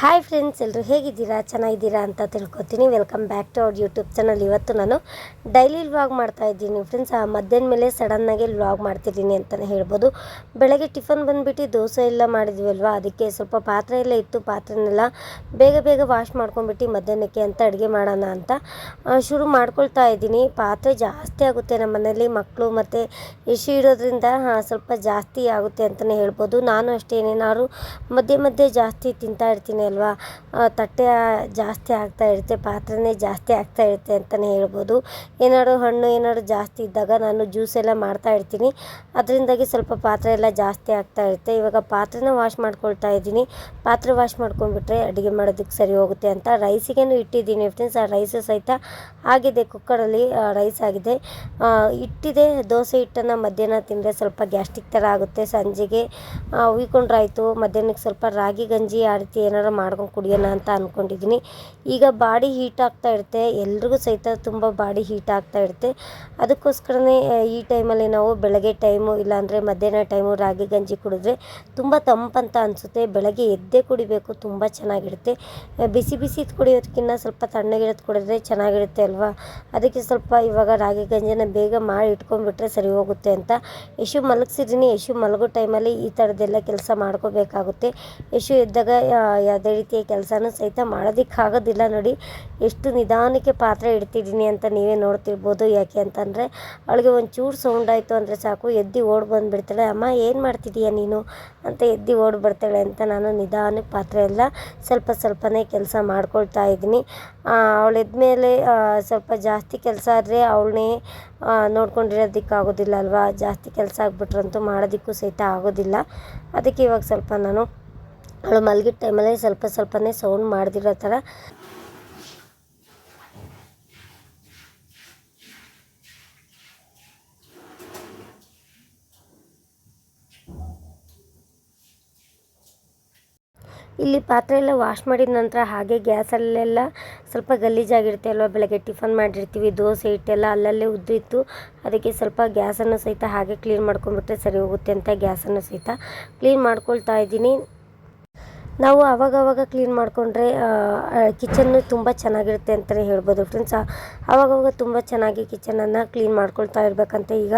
Hi friends ಎಲ್ಲರೂ ಹೇಗಿದ್ದೀರಾ? ಚೆನ್ನಾಗಿದ್ದೀರಾ ಅಂತ ತಿಳ್ಕೊತೀನಿ. ವೆಲ್ಕಮ್ ಬ್ಯಾಕ್ ಟು ಅವ್ರ ಯೂಟ್ಯೂಬ್ ಚಾನಲ್ ಇವತ್ತು ನಾನು ಡೈಲಿ ವ್ಲಾಗ್ ಮಾಡ್ತಾ ಇದ್ದೀನಿ. ಫ್ರೆಂಡ್ಸ್ ಆ ಮಧ್ಯಾಹ್ನ ಮೇಲೆ ಸಡನ್ನಾಗಿ ವ್ಲಾಗ್ ಮಾಡ್ತಿದ್ದೀನಿ ಅಂತಲೇ ಹೇಳ್ಬೋದು. ಬೆಳಗ್ಗೆ ಟಿಫನ್ ಬಂದುಬಿಟ್ಟು ದೋಸೆ ಎಲ್ಲ ಮಾಡಿದ್ವಿ ಅಲ್ವಾ? ಅದಕ್ಕೆ ಸ್ವಲ್ಪ ಪಾತ್ರೆ ಎಲ್ಲ ಇತ್ತು. ಪಾತ್ರೆನೆಲ್ಲ ಬೇಗ ಬೇಗ ವಾಶ್ ಮಾಡ್ಕೊಂಡ್ಬಿಟ್ಟು ಮಧ್ಯಾಹ್ನಕ್ಕೆ ಅಂತ ಅಡುಗೆ ಮಾಡೋಣ ಅಂತ ಶುರು ಮಾಡ್ಕೊಳ್ತಾ ಇದ್ದೀನಿ. ಪಾತ್ರೆ ಜಾಸ್ತಿ ಆಗುತ್ತೆ ನಮ್ಮ ಮನೆಯಲ್ಲಿ. ಮಕ್ಕಳು ಮತ್ತು ಇಶು ಇರೋದ್ರಿಂದ ಸ್ವಲ್ಪ ಜಾಸ್ತಿ ಆಗುತ್ತೆ ಅಂತಲೇ ಹೇಳ್ಬೋದು. ನಾನು ಅಷ್ಟೇ ಏನೇನಾದ್ರು ಮಧ್ಯೆ ಮಧ್ಯೆ ಜಾಸ್ತಿ ತಿಂತಾ ಇರ್ತೀನಿ ಅಲ್ವಾ ತಟ್ಟೆ ಜಾಸ್ತಿ ಆಗ್ತಾ ಇರುತ್ತೆ, ಪಾತ್ರೆನೇ ಜಾಸ್ತಿ ಆಗ್ತಾ ಇರುತ್ತೆ ಅಂತಲೇ ಹೇಳ್ಬೋದು. ಏನಾದ್ರು ಹಣ್ಣು ಏನಾದ್ರು ಜಾಸ್ತಿ ಇದ್ದಾಗ ನಾನು ಜ್ಯೂಸ್ ಎಲ್ಲ ಮಾಡ್ತಾ ಇರ್ತೀನಿ. ಅದರಿಂದಾಗಿ ಸ್ವಲ್ಪ ಪಾತ್ರೆ ಎಲ್ಲ ಜಾಸ್ತಿ ಆಗ್ತಾ ಇರುತ್ತೆ. ಇವಾಗ ಪಾತ್ರೆನ ವಾಶ್ ಮಾಡ್ಕೊಳ್ತಾ ಇದ್ದೀನಿ. ಪಾತ್ರೆ ವಾಶ್ ಮಾಡ್ಕೊಂಡ್ಬಿಟ್ರೆ ಅಡುಗೆ ಮಾಡೋದಕ್ಕೆ ಸರಿ ಹೋಗುತ್ತೆ ಅಂತ ರೈಸಿಗೇನು ಇಟ್ಟಿದ್ದೀನಿ ಫ್ರೆಂಡ್ಸ್ ಆ ರೈಸು ಸಹಿತ ಆಗಿದೆ, ಕುಕ್ಕರಲ್ಲಿ ರೈಸ್ ಆಗಿದೆ. ಇಟ್ಟಿದೆ, ದೋಸೆ ಹಿಟ್ಟನ್ನು ಮಧ್ಯಾಹ್ನ ತಿಂದರೆ ಸ್ವಲ್ಪ ಗ್ಯಾಸ್ಟ್ರಿಕ್ ಥರ ಆಗುತ್ತೆ. ಸಂಜೆಗೆ ಉಯ್ಕೊಂಡ್ರಾಯ್ತು ಮಧ್ಯಾಹ್ನಕ್ಕೆ ಸ್ವಲ್ಪ ರಾಗಿ ಗಂಜಿ, ಆ ರೀತಿ ಏನಾರು ಮಾಡ್ಕೊಂಡು ಕುಡಿಯೋಣ ಅಂತ ಅಂದ್ಕೊಂಡಿದ್ದೀನಿ ಈಗ ಬಾಡಿ ಹೀಟ್ ಆಗ್ತಾ ಇರುತ್ತೆ. ಎಲ್ರಿಗೂ ಸಹಿತ ತುಂಬ ಬಾಡಿ ಹೀಟ್ ಆಗ್ತಾ ಇರುತ್ತೆ. ಅದಕ್ಕೋಸ್ಕರನೇ ಈ ಟೈಮಲ್ಲಿ ನಾವು ಬೆಳಗ್ಗೆ ಟೈಮು ಇಲ್ಲಾಂದರೆ ಮಧ್ಯಾಹ್ನ ಟೈಮು ರಾಗಿ ಗಂಜಿ ಕುಡಿದ್ರೆ ತುಂಬ ತಂಪಂತ ಅನಿಸುತ್ತೆ. ಬೆಳಗ್ಗೆ ಎದ್ದೇ ಕುಡಿಬೇಕು ತುಂಬ ಚೆನ್ನಾಗಿರುತ್ತೆ. ಬಿಸಿ ಬಿಸಿ ಕುಡಿಯೋದಕ್ಕಿಂತ ಸ್ವಲ್ಪ ತಣ್ಣಗಿರೋದು ಕುಡಿದ್ರೆ ಚೆನ್ನಾಗಿರುತ್ತೆ ಅಲ್ವಾ? ಅದಕ್ಕೆ ಸ್ವಲ್ಪ ಇವಾಗ ರಾಗಿ ಗಂಜಿನ ಬೇಗ ಮಾಡಿ ಇಟ್ಕೊಂಡ್ಬಿಟ್ರೆ ಸರಿ ಹೋಗುತ್ತೆ ಅಂತ. ಯಶು ಮಲಗಿಸಿದ್ದೀನಿ. ಯಶು ಮಲಗೋ ಟೈಮಲ್ಲಿ ಈ ಥರದ್ದೆಲ್ಲ ಕೆಲಸ ಮಾಡ್ಕೋಬೇಕಾಗುತ್ತೆ. ಯಶು ಎದ್ದಾಗ ಆ, ಯಾವುದೇ ರೀತಿಯ ಕೆಲಸನೂ ಸಹಿತ ಮಾಡೋದಕ್ಕಾಗೋದಿಲ್ಲ ನೋಡಿ. ಎಷ್ಟು ನಿಧಾನಕ್ಕೆ ಪಾತ್ರೆ ಇಡ್ತಿದ್ದೀನಿ ಅಂತ ನೀವೇ ನೋಡ್ತಿರ್ಬೋದು. ಯಾಕೆ ಅಂತಂದರೆ ಅವಳಿಗೆ ಒಂಚೂರು ಸೌಂಡ್ ಆಯಿತು ಅಂದರೆ ಸಾಕು. ಎದ್ದು ಓಡಿ ಬಂದುಬಿಡ್ತಾಳೆ. ಅಮ್ಮ, ಏನು ಮಾಡ್ತಿದ್ದೀಯ ನೀನು? ಅಂತ ಎದ್ದು ಓಡಿ ಬರ್ತಾಳೆ ಅಂತ ನಾನು ನಿಧಾನಕ್ಕೆ ಪಾತ್ರೆ ಎಲ್ಲ ಸ್ವಲ್ಪ ಸ್ವಲ್ಪನೇ ಕೆಲಸ ಮಾಡ್ಕೊಳ್ತಾ ಇದ್ದೀನಿ. ಅವಳು ಎದ್ಮೇಲೆ ಸ್ವಲ್ಪ ಜಾಸ್ತಿ ಕೆಲಸ ಆದರೆ ಅವಳನ್ನೇ ನೋಡ್ಕೊಂಡಿರೋದಕ್ಕಾಗೋದಿಲ್ಲ ಅಲ್ವಾ? ಜಾಸ್ತಿ ಕೆಲಸ ಆಗ್ಬಿಟ್ರಂತೂ ಮಾಡೋದಕ್ಕೂ ಸಹಿತ ಆಗೋದಿಲ್ಲ. ಅದಕ್ಕೆ ಇವಾಗ ಸ್ವಲ್ಪ ನಾನು ಅವಳು ಮಲಗಿದ ಟೈಮಲ್ಲಿ ಸ್ವಲ್ಪ ಸ್ವಲ್ಪನೇ ಸೌಂಡ್ ಮಾಡ್ದಿರೋ ಥರ ಇಲ್ಲಿ ಪಾತ್ರೆ ಎಲ್ಲ ವಾಶ್ ಮಾಡಿದ ನಂತರ ಹಾಗೆ ಗ್ಯಾಸಲ್ಲೆಲ್ಲ ಸ್ವಲ್ಪ ಗಲೀಜಾಗಿರುತ್ತೆ ಅಲ್ವಾ? ಬೆಳಗ್ಗೆ ಟಿಫನ್ ಮಾಡಿರ್ತೀವಿ, ದೋಸೆ, ಹಿಟ್ಟೆಲ್ಲ ಅಲ್ಲಲ್ಲೇ ಉದ್ದಿತ್ತು ಅದಕ್ಕೆ ಸ್ವಲ್ಪ ಗ್ಯಾಸನ್ನು ಸಹಿತ ಹಾಗೆ ಕ್ಲೀನ್ ಮಾಡ್ಕೊಂಡ್ಬಿಟ್ರೆ ಸರಿ ಹೋಗುತ್ತೆ ಅಂತ ಗ್ಯಾಸನ್ನು ಸಹಿತ ಕ್ಲೀನ್ ಮಾಡ್ಕೊಳ್ತಾ ಇದ್ದೀನಿ. ನಾವು ಆವಾಗವಾಗ ಕ್ಲೀನ್ ಮಾಡಿಕೊಂಡ್ರೆ ಕಿಚನ್ನು ತುಂಬ ಚೆನ್ನಾಗಿರುತ್ತೆ ಅಂತಲೇ ಹೇಳ್ಬೋದು ಫ್ರೆಂಡ್ಸ್ ಆವಾಗವಾಗ ತುಂಬ ಚೆನ್ನಾಗಿ ಕಿಚನನ್ನು ಕ್ಲೀನ್ ಮಾಡ್ಕೊಳ್ತಾ ಇರಬೇಕಂತೆ ಈಗ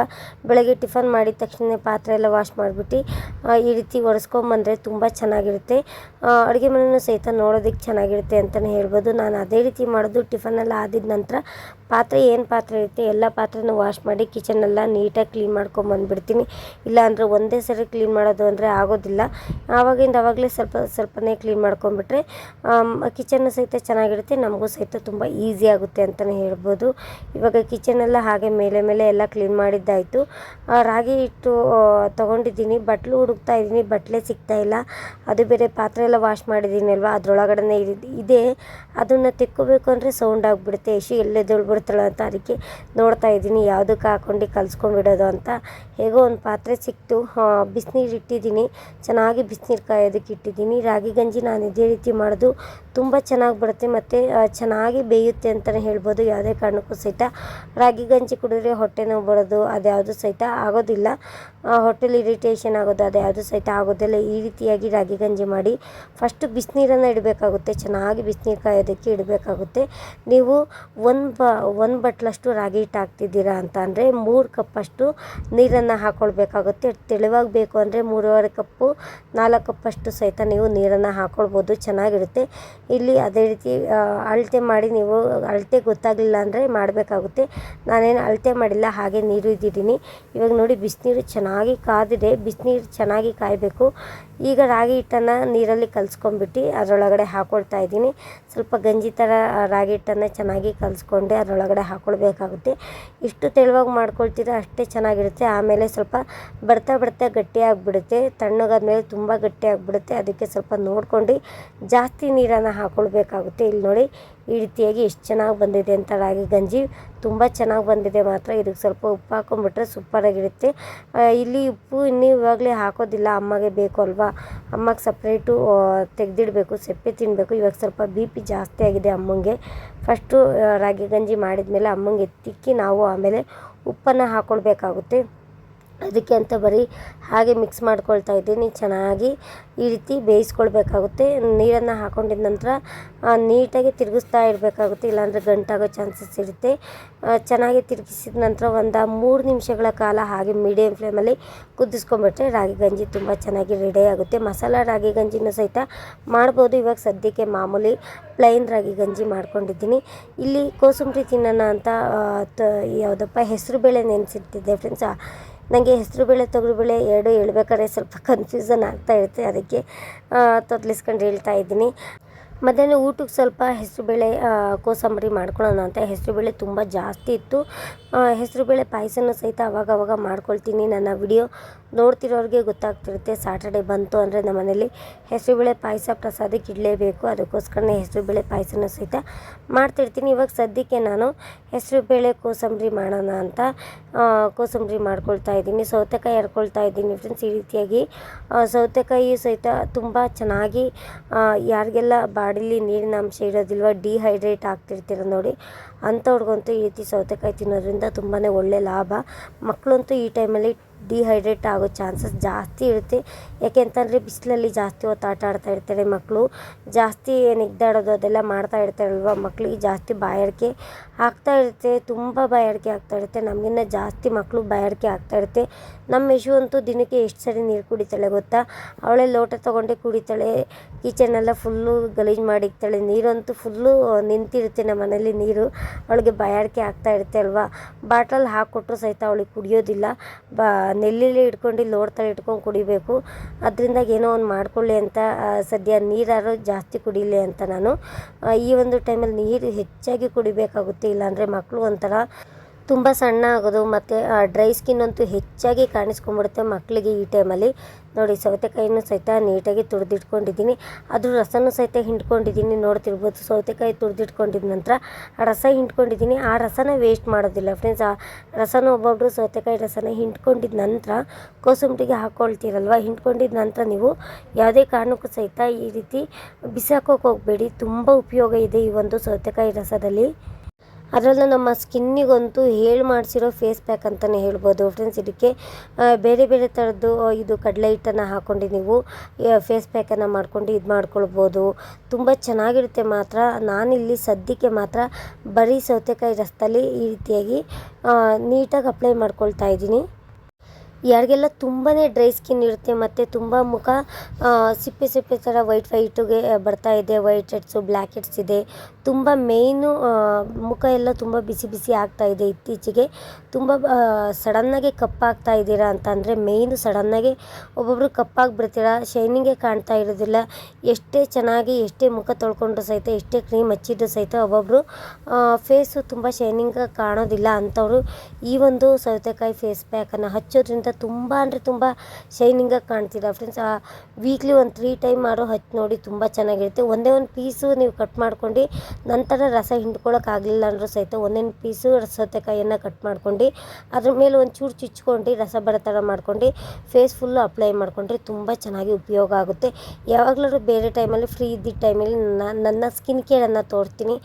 ಬೆಳಗ್ಗೆ ಟಿಫನ್ ಮಾಡಿದ ತಕ್ಷಣ ಪಾತ್ರೆ ಎಲ್ಲ ವಾಶ್ ಮಾಡಿಬಿಟ್ಟು ಈ ರೀತಿ ಒರೆಸ್ಕೊಂಬಂದರೆ ತುಂಬ ಚೆನ್ನಾಗಿರುತ್ತೆ. ಅಡುಗೆ ಮನೆಯೂ ಸಹಿತ ನೋಡೋದಕ್ಕೆ ಚೆನ್ನಾಗಿರುತ್ತೆ ಅಂತಲೇ ಹೇಳ್ಬೋದು. ನಾನು ಅದೇ ರೀತಿ ಮಾಡೋದು ಟಿಫನೆಲ್ಲ ಆದಿದ ನಂತರ ಪಾತ್ರೆ ಏನು ಪಾತ್ರೆ ಇರುತ್ತೆ ಎಲ್ಲ ಪಾತ್ರೆನೂ ವಾಶ್ ಮಾಡಿ ಕಿಚನೆಲ್ಲ ನೀಟಾಗಿ ಕ್ಲೀನ್ ಮಾಡ್ಕೊಂಬಂದ್ಬಿಡ್ತೀನಿ. ಇಲ್ಲ ಅಂದರೆ ಒಂದೇ ಸರಿ ಕ್ಲೀನ್ ಮಾಡೋದು ಅಂದರೆ ಆಗೋದಿಲ್ಲ. ಆವಾಗಿಂದ ಆವಾಗಲೇ ಸ್ವಲ್ಪ ಸ್ವಲ್ಪನೇ ಕ್ಲೀನ್ ಮಾಡ್ಕೊಂಬಿಟ್ರೆ ಕಿಚನ್ನು ಸಹಿತ ಚೆನ್ನಾಗಿರುತ್ತೆ, ನಮಗೂ ಸಹಿತ ತುಂಬ ಈಸಿ ಆಗುತ್ತೆ ಅಂತಲೇ ಹೇಳ್ಬೋದು. ಇವಾಗ ಕಿಚನೆಲ್ಲ ಹಾಗೆ ಮೇಲೆ ಮೇಲೆ ಎಲ್ಲ ಕ್ಲೀನ್ ಮಾಡಿದ್ದಾಯಿತು. ರಾಗಿ ಹಿಟ್ಟು ತೊಗೊಂಡಿದ್ದೀನಿ. ಬಟ್ಲು ಹುಡುಕ್ತಾ ಇದ್ದೀನಿ. ಬಟ್ಲೆ ಸಿಗ್ತಾ ಇಲ್ಲ. ಅದು ಬೇರೆ ಪಾತ್ರೆ ಎಲ್ಲ ವಾಶ್ ಮಾಡಿದ್ದೀನಿ ಅಲ್ವಾ? ಅದರೊಳಗಡೆ ಇದೆ ಅದನ್ನು ತೆಕ್ಕೋಬೇಕು ಅಂದರೆ ಸೌಂಡ್ ಆಗಿಬಿಡುತ್ತೆ. ಎಷ್ಟು ಎಲ್ಲೇ ಬಿಡ್ತಾಳೆ ಅಂತ ಅದಕ್ಕೆ ನೋಡ್ತಾ ಇದ್ದೀನಿ. ಯಾವುದಕ್ಕೆ ಹಾಕೊಂಡು ಕಲಿಸ್ಕೊಂಡ್ಬಿಡೋದು ಅಂತ. ಹೇಗೋ ಒಂದು ಪಾತ್ರೆ ಸಿಕ್ತು. ಬಿಸಿನೀರು ಇಟ್ಟಿದ್ದೀನಿ. ಚೆನ್ನಾಗಿ ಬಿಸಿನೀರು ಕಾಯೋದಕ್ಕೆ ಇಟ್ಟಿದ್ದೀನಿ. ರಾಗಿ ಗಂಜಿ ನಾನು ಇದೇ ರೀತಿ ಮಾಡೋದು. ತುಂಬ ಚೆನ್ನಾಗಿ ಬರುತ್ತೆ ಮತ್ತು ಚೆನ್ನಾಗಿ ಬೇಯುತ್ತೆ ಅಂತಲೇ ಹೇಳ್ಬೋದು. ಯಾವುದೇ ಕಾರಣಕ್ಕೂ ಸಹಿತ ರಾಗಿ ಗಂಜಿ ಕುಡಿದ್ರೆ ಹೊಟ್ಟೆ ನೋವು ಬರೋದು ಅದ್ಯಾವುದು ಸಹಿತ ಆಗೋದಿಲ್ಲ. ಹೊಟ್ಟೆಲಿ ಇರಿಟೇಷನ್ ಆಗೋದು ಅದ್ಯಾವುದು ಸಹಿತ ಆಗೋದಿಲ್ಲ. ಈ ರೀತಿಯಾಗಿ ರಾಗಿ ಗಂಜಿ ಮಾಡಿ ಫಸ್ಟು ಬಿಸಿನೀರನ್ನು ಇಡಬೇಕಾಗುತ್ತೆ. ಚೆನ್ನಾಗಿ ಬಿಸಿನೀರು ಕಾಯೋದಕ್ಕೆ ಇಡಬೇಕಾಗುತ್ತೆ. ನೀವು ಒಂದು ಬ, ಒಂದು ಬಟ್ಲಷ್ಟು ರಾಗಿ ಹಿಟ್ಟು ಹಾಕ್ತಿದ್ದೀರಾ ಅಂತ ಅಂದರೆ ಮೂರು ಕಪ್ಪಷ್ಟು ನೀರನ್ನು ಹಾಕ್ಕೊಳ್ಬೇಕಾಗುತ್ತೆ ತೆಳುವಾಗಿ ಬೇಕು ಅಂದರೆ ಮೂರುವರೆ ಕಪ್ಪು, ನಾಲ್ಕು ಕಪ್ಪಷ್ಟು ಸಹಿತ ನೀವು ನೀರನ್ನು ಹಾಕ್ಕೊಳ್ಬೋದು ಚೆನ್ನಾಗಿರುತ್ತೆ. ಇಲ್ಲಿ ಅದೇ ರೀತಿ ಅಳತೆ ಮಾಡಿ ನೀವು ಅಳತೆ ಗೊತ್ತಾಗಲಿಲ್ಲ ಅಂದರೆ ಮಾಡಬೇಕಾಗುತ್ತೆ. ನಾನೇನು ಅಳತೆ ಮಾಡಿಲ್ಲ, ಹಾಗೆ ನೀರು ಇದ್ದಿದ್ದೀನಿ. ಇವಾಗ ನೋಡಿ ಬಿಸಿನೀರು ಚೆನ್ನಾಗಿ ಕಾದಿದೆ. ಬಿಸಿನೀರು ಚೆನ್ನಾಗಿ ಕಾಯಬೇಕು. ಈಗ ರಾಗಿ ಹಿಟ್ಟನ್ನು ನೀರಲ್ಲಿ ಕಲಿಸ್ಕೊಂಡ್ಬಿಟ್ಟು ಅದರೊಳಗಡೆ ಹಾಕ್ಕೊಳ್ತಾ ಇದ್ದೀನಿ. ಸ್ವಲ್ಪ ಗಂಜಿ ಥರ ರಾಗಿ ಹಿಟ್ಟನ್ನು ಚೆನ್ನಾಗಿ ಕಲಿಸ್ಕೊಂಡೆ ಅದರೊಳಗಡೆ ಹಾಕ್ಕೊಳ್ಬೇಕಾಗುತ್ತೆ ಇಷ್ಟು ತೆಳುವಾಗಿ ಮಾಡ್ಕೊಳ್ತೀರ ಅಷ್ಟೇ ಚೆನ್ನಾಗಿರುತ್ತೆ. ಆಮೇಲೆ ಸ್ವಲ್ಪ ಬರ್ತಾ ಬರ್ತಾ ಗಟ್ಟಿಯಾಗಿಬಿಡುತ್ತೆ ತಣ್ಣಗಾದ್ಮೇಲೆ ತುಂಬ ಗಟ್ಟಿಯಾಗಿಬಿಡುತ್ತೆ ಅದಕ್ಕೆ ಸ್ವಲ್ಪ ನೋಡ್ಕೊಂಡು ಜಾಸ್ತಿ ನೀರನ್ನು ಹಾಕ್ಕೊಳ್ಬೇಕಾಗುತ್ತೆ ಇಲ್ಲಿ ನೋಡಿ ಈ ರೀತಿಯಾಗಿ ಎಷ್ಟು ಚೆನ್ನಾಗಿ ಬಂದಿದೆ ಅಂತ ರಾಗಿ ಗಂಜಿ ತುಂಬ ಚೆನ್ನಾಗಿ ಬಂದಿದೆ ಮಾತ್ರ. ಇದಕ್ಕೆ ಸ್ವಲ್ಪ ಉಪ್ಪು ಹಾಕೊಂಡ್ಬಿಟ್ರೆ ಸೂಪರಾಗಿರುತ್ತೆ ಇಲ್ಲಿ ಉಪ್ಪು ಇನ್ನೂ ಇವಾಗಲೇ ಹಾಕೋದಿಲ್ಲ. ಅಮ್ಮಗೆ ಬೇಕು ಅಲ್ವಾ? ಅಮ್ಮಗೆ ಸಪ್ರೇಟು ತೆಗೆದಿಡಬೇಕು, ಸೆಪ್ಪೆ ತಿನ್ನಬೇಕು ಇವಾಗ ಸ್ವಲ್ಪ ಬಿ ಪಿ ಜಾಸ್ತಿ ಆಗಿದೆ ಅಮ್ಮಂಗೆ. ಫಸ್ಟು ರಾಗಿ ಗಂಜಿ ಮಾಡಿದ ಮೇಲೆ ಅಮ್ಮಂಗೆ ಎತ್ತಿಕ್ಕಿ ನಾವು ಆಮೇಲೆ ಉಪ್ಪನ್ನು ಹಾಕ್ಕೊಳ್ಬೇಕಾಗುತ್ತೆ ಅದಕ್ಕೆ ಅಂತ ಬರೀ ಹಾಗೆ ಮಿಕ್ಸ್ ಮಾಡ್ಕೊಳ್ತಾ ಇದ್ದೀನಿ. ಚೆನ್ನಾಗಿ ಈ ರೀತಿ ಬೇಯಿಸ್ಕೊಳ್ಬೇಕಾಗುತ್ತೆ. ನೀರನ್ನು ಹಾಕೊಂಡಿದ ನಂತರ ನೀಟಾಗಿ ತಿರುಗಿಸ್ತಾ ಇರಬೇಕಾಗುತ್ತೆ. ಇಲ್ಲಾಂದರೆ ಗಂಟಾಗೋ ಚಾನ್ಸಸ್ ಇರುತ್ತೆ. ಚೆನ್ನಾಗಿ ತಿರುಗಿಸಿದ ನಂತರ ಒಂದು ಮೂರು ನಿಮಿಷಗಳ ಕಾಲ ಹಾಗೆ ಮೀಡಿಯಮ್ ಫ್ಲೇಮಲ್ಲಿ ಕುದಿಸ್ಕೊಂಡ್ಬಿಟ್ರೆ ರಾಗಿ ಗಂಜಿ ತುಂಬ ಚೆನ್ನಾಗಿ ರೆಡಿ ಆಗುತ್ತೆ. ಮಸಾಲ ರಾಗಿ ಗಂಜಿನೂ ಸಹಿತ ಮಾಡ್ಬೋದು. ಇವಾಗ ಸದ್ಯಕ್ಕೆ ಮಾಮೂಲಿ ಪ್ಲೈನ್ ರಾಗಿ ಗಂಜಿ ಮಾಡ್ಕೊಂಡಿದ್ದೀನಿ. ಇಲ್ಲಿ ಕೋಸಂಬರಿ ತಿನ್ನೋಣ ಅಂತ ಯಾವುದಪ್ಪ ಹೆಸರು ಬೇಳೆ ನೆನೆಸಿಟ್ಟಿದ್ದೆ ಫ್ರೆಂಡ್ಸ್ ನನಗೆ ಹೆಸರು ಹೆಸರುಬೇಳೆ ತೊಗರಿಬೇಳೆ ಎರಡು ಹೇಳ್ಬೇಕಾದ್ರೆ ಸ್ವಲ್ಪ ಕನ್ಫ್ಯೂಸನ್ ಆಗ್ತಾ ಇರುತ್ತೆ. ಅದಕ್ಕೆ ತೊದಲಿಸ್ಕೊಂಡು ಹೇಳ್ತಾ ಇದ್ದೀನಿ. ಮಧ್ಯಾಹ್ನ ಊಟಕ್ಕೆ ಸ್ವಲ್ಪ ಹೆಸರುಬೇಳೆ ಕೋಸಂಬರಿ ಮಾಡ್ಕೊಳ್ಳೋಣ ಅಂತ. ಹೆಸರುಬೇಳೆ ತುಂಬ ಜಾಸ್ತಿ ಇತ್ತು. ಹೆಸರುಬೇಳೆ ಪಾಯಸನೂ ಸಹಿತ ಅವಾಗ ಅವಾಗ ಮಾಡ್ಕೊಳ್ತೀನಿ. ನನ್ನ ವಿಡಿಯೋ ನೋಡ್ತಿರೋರಿಗೆ ಗೊತ್ತಾಗ್ತಿರುತ್ತೆ. ಸಾಟರ್ಡೆ ಬಂತು ಅಂದರೆ ನಮ್ಮ ಮನೇಲಿ ಹೆಸರುಬೇಳೆ ಪಾಯಸ ಪ್ರಸಾದಕ್ಕೆ ಇಡಲೇಬೇಕು. ಅದಕ್ಕೋಸ್ಕರನೇ ಹೆಸರುಬೇಳೆ ಪಾಯಸನೂ ಸಹಿತ ಮಾಡ್ತಿರ್ತೀನಿ. ಇವಾಗ ಸದ್ಯಕ್ಕೆ ನಾನು ಹೆಸರುಬೇಳೆ ಕೋಸಂಬರಿ ಮಾಡೋಣ ಅಂತ ಕೋಸಂಬರಿ ಮಾಡ್ಕೊಳ್ತಾ ಇದ್ದೀನಿ. ಸೌತೆಕಾಯಿ ಹರ್ಕೊಳ್ತಾ ಇದ್ದೀನಿ ಫ್ರೆಂಡ್ಸ್ ಈ ರೀತಿಯಾಗಿ ಸೌತೆಕಾಯಿ ಸಹಿತ ತುಂಬ ಚೆನ್ನಾಗಿ ಯಾರಿಗೆಲ್ಲ ಯಾರಿಗೆಲ್ಲ ಬಾಡಿಲಿ ನೀರಿನ ಅಂಶ ಇರೋದಿಲ್ವ ಡಿಹೈಡ್ರೇಟ್ ಆಗ್ತಿರ್ತೀರ ನೋಡಿ. ಅಂಥವ್ರಿಗಂತೂ ಈ ರೀತಿ ಸೌತೆಕಾಯಿ ತಿನ್ನೋದ್ರಿಂದ ತುಂಬಾ ಒಳ್ಳೆ ಲಾಭ. ಮಕ್ಕಳಂತೂ ಈ ಟೈಮಲ್ಲಿ ಡಿಹೈಡ್ರೇಟ್ ಆಗೋ ಚಾನ್ಸಸ್ ಜಾಸ್ತಿ ಇರುತ್ತೆ. ಯಾಕೆಂತಂದರೆ ಬಿಸಿಲಲ್ಲಿ ಜಾಸ್ತಿ ಹೊತ್ತು ಆಟ ಆಡ್ತಾ ಇರ್ತಾರೆ ಮಕ್ಕಳು ಜಾಸ್ತಿ ನೆಗ್ದಾಡೋದು ಅದೆಲ್ಲ ಮಾಡ್ತಾ ಇರ್ತಾರಲ್ವ ಮಕ್ಕಳಿಗೆ ಜಾಸ್ತಿ ಬಾಯಾರಿಕೆ. ಆಗ್ತಾ ಇರುತ್ತೆ, ತುಂಬ ಬಾಯಾರಿಕೆ ಆಗ್ತಾ ಇರುತ್ತೆ. ನಮಗಿನ್ನ ಜಾಸ್ತಿ ಮಕ್ಕಳು ಬಾಯಾರಿಕೆ ಆಗ್ತಾ ಇರುತ್ತೆ. ನಮ್ಮ ಯಶು ಅಂತೂ ದಿನಕ್ಕೆ ಎಷ್ಟು ಸರಿ ನೀರು ಕುಡಿತಾಳೆ ಗೊತ್ತಾ? ಅವಳೇ ಲೋಟ ತೊಗೊಂಡೆ ಕುಡಿತಾಳೆ ಕಿಚನೆಲ್ಲ ಫುಲ್ಲು ಗಲೀಜು ಮಾಡಿಕ್ತಾಳೆ. ನೀರಂತೂ ಫುಲ್ಲು ನಿಂತಿರುತ್ತೆ ನಮ್ಮ ಮನೇಲಿ ನೀರು. ಅವಳಿಗೆ ಬಾಯಾರಿಕೆ ಆಗ್ತಾ ಇರುತ್ತೆ ಅಲ್ವಾ? ಬಾಟಲ್ ಹಾಕ್ಕೊಟ್ರು ಸಹಿತ ಅವಳಿಗೆ ಕುಡಿಯೋದಿಲ್ಲ. ಬಾ, ನೆಲ್ಲಿಲೇ ಇಟ್ಕೊಂಡು ಲೋಡ್ತಾ ಇಟ್ಕೊಂಡು ಕುಡಿಬೇಕು. ಅದರಿಂದ ಏನೋ ಒಂದು ಮಾಡ್ಕೊಳ್ಳಿ ಅಂತ ಸದ್ಯ ನೀರಾರು ಜಾಸ್ತಿ ಕುಡಿಲಿ ಅಂತ ನಾನು. ಈ ಒಂದು ಟೈಮಲ್ಲಿ ನೀರು ಹೆಚ್ಚಾಗಿ ಕುಡಿಬೇಕಾಗುತ್ತೆ. ಇಲ್ಲಾಂದರೆ ಮಕ್ಕಳು ಒಂಥರ ತುಂಬ ಸಣ್ಣ ಆಗೋದು ಮತ್ತು ಡ್ರೈ ಸ್ಕಿನ್ ಅಂತೂ ಹೆಚ್ಚಾಗಿ ಕಾಣಿಸ್ಕೊಂಡ್ಬಿಡುತ್ತೆ ಮಕ್ಕಳಿಗೆ ಈ ಟೈಮಲ್ಲಿ. ನೋಡಿ ಸೌತೆಕಾಯಿನೂ ಸಹಿತ ನೀಟಾಗಿ ತುರಿದಿಟ್ಕೊಂಡಿದ್ದೀನಿ. ಅದ್ರ ರಸನೂ ಸಹಿತ ಹಿಂಡ್ಕೊಂಡಿದ್ದೀನಿ, ನೋಡ್ತಿರ್ಬೋದು. ಸೌತೆಕಾಯಿ ತುರಿದಿಟ್ಕೊಂಡಿದ ನಂತರ ರಸ ಹಿಂಡ್ಕೊಂಡಿದ್ದೀನಿ. ಆ ರಸನ ವೇಸ್ಟ್ ಮಾಡೋದಿಲ್ಲ ಫ್ರೆಂಡ್ಸ್ ಆ ರಸನ ಒಬ್ಬೊಬ್ಬರು ಸೌತೆಕಾಯಿ ರಸನ ಹಿಂಡ್ಕೊಂಡಿದ ನಂತರ ಕೋಸಂಬರಿಗೆ ಹಾಕ್ಕೊಳ್ತೀರಲ್ವ ಹಿಂಡ್ಕೊಂಡಿದ ನಂತರ ನೀವು ಯಾವುದೇ ಕಾರಣಕ್ಕೂ ಸಹಿತ ಈ ರೀತಿ ಬಿಸಾಕೋಕೆ ಹೋಗಬೇಡಿ. ತುಂಬ ಉಪಯೋಗ ಇದೆ ಈ ಒಂದು ಸೌತೆಕಾಯಿ ರಸದಲ್ಲಿ. ಅದರಲ್ಲೂ ನಮ್ಮ ಸ್ಕಿನ್ನಿಗಂತೂ ಹೇಳಿ ಮಾಡಿಸಿರೋ ಫೇಸ್ ಪ್ಯಾಕ್ ಅಂತಲೇ ಹೇಳ್ಬೋದು ಫ್ರೆಂಡ್ಸ್ ಇದಕ್ಕೆ ಬೇರೆ ಬೇರೆ ಥರದ್ದು ಇದು ಕಡಲೆ ಹಿಟ್ಟನ್ನು ಹಾಕ್ಕೊಂಡು ನೀವು ಫೇಸ್ ಪ್ಯಾಕನ್ನು ಮಾಡ್ಕೊಂಡು ಇದು ಮಾಡ್ಕೊಳ್ಬೋದು. ತುಂಬ ಚೆನ್ನಾಗಿರುತ್ತೆ ಮಾತ್ರ. ನಾನಿಲ್ಲಿ ಸದ್ಯಕ್ಕೆ ಮಾತ್ರ ಬರೀ ಸೌತೆಕಾಯಿ ರಸದಲ್ಲಿ ಈ ರೀತಿಯಾಗಿ ನೀಟಾಗಿ ಅಪ್ಲೈ ಮಾಡ್ಕೊಳ್ತಾ ಇದ್ದೀನಿ. ಯಾರಿಗೆಲ್ಲ ತುಂಬಾ ಡ್ರೈ ಸ್ಕಿನ್ ಇರುತ್ತೆ ಮತ್ತು ತುಂಬ ಮುಖ ಸಿಪ್ಪೆ ಸಿಪ್ಪೆ ಥರ ವೈಟ್ ವೈಟುಗೆ ಬರ್ತಾ ಇದೆ, ವೈಟ್ ಹೆಡ್ಸು ಬ್ಲ್ಯಾಕ್ ಹೆಡ್ಸ್ ಇದೆ. ತುಂಬ ಮೇಯ್ನು ಮುಖ ಎಲ್ಲ ತುಂಬ ಬಿಸಿ ಬಿಸಿ ಆಗ್ತಾ ಇದೆ ಇತ್ತೀಚೆಗೆ. ತುಂಬ ಸಡನ್ನಾಗಿ ಕಪ್ಪಾಗ್ತಾ ಇದ್ದೀರಾ ಅಂತ ಅಂದರೆ ಮೇಯ್ನು ಸಡನ್ನಾಗಿ ಒಬ್ಬೊಬ್ಬರು ಕಪ್ಪಾಗಿ ಬಿಡ್ತೀರಾ ಶೈನಿಂಗೇ ಕಾಣ್ತಾ ಇರೋದಿಲ್ಲ. ಎಷ್ಟೇ ಚೆನ್ನಾಗಿ, ಎಷ್ಟೇ ಮುಖ ತೊಳ್ಕೊಂಡ್ರು ಸಹಿತ, ಎಷ್ಟೇ ಕ್ರೀಮ್ ಹಚ್ಚಿದ್ರು ಸಹಿತ ಒಬ್ಬೊಬ್ಬರು ಫೇಸು ತುಂಬ ಶೈನಿಂಗಾಗಿ ಕಾಣೋದಿಲ್ಲ ಅಂಥವ್ರು ಈ ಒಂದು ಸೌತೆಕಾಯಿ ಫೇಸ್ ಪ್ಯಾಕನ್ನು ಹಚ್ಚೋದ್ರಿಂದ ತುಂಬ ಅಂದರೆ ತುಂಬ ಶೈನಿಂಗಾಗಿ ಕಾಣ್ತೀರಾ ಫ್ರೆಂಡ್ಸ್ ವೀಕ್ಲಿ ಒಂದು ತ್ರೀ ಟೈಮ್ ಮಾಡೋ ಹಚ್ಚಿ ನೋಡಿ ತುಂಬ ಚೆನ್ನಾಗಿರುತ್ತೆ. ಒಂದೇ ಒಂದು ಪೀಸು ನೀವು ಕಟ್ ಮಾಡ್ಕೊಂಡು ನಂತರ ರಸ ಹಿಂಡ್ಕೊಳಕ್ಕಾಗಲಿಲ್ಲ ಅಂದರೂ ಸಹಿತ ಒಂದೊಂದು ಪೀಸು ಸೌತೆಕಾಯಿಯನ್ನು ಕಟ್ ಮಾಡ್ಕೊಂಡು ಅದ್ರ ಮೇಲೆ ಒಂದು ಚೂರು ಚುಚ್ಕೊಂಡು ರಸ ಬರೋ ಥರ ಮಾಡ್ಕೊಂಡು ಫೇಸ್ ಫುಲ್ಲು ಅಪ್ಲೈ ಮಾಡ್ಕೊಂಡ್ರೆ ತುಂಬ ಚೆನ್ನಾಗಿ ಉಪಯೋಗ ಆಗುತ್ತೆ. ಯಾವಾಗಲಾದ್ರೂ ಬೇರೆ ಟೈಮಲ್ಲಿ ಫ್ರೀ ಇದ್ದಿದ್ದ ಟೈಮಲ್ಲಿ ನನ್ನ ಸ್ಕಿನ್ ಕೇರನ್ನು ತೋರ್ತೀನಿ.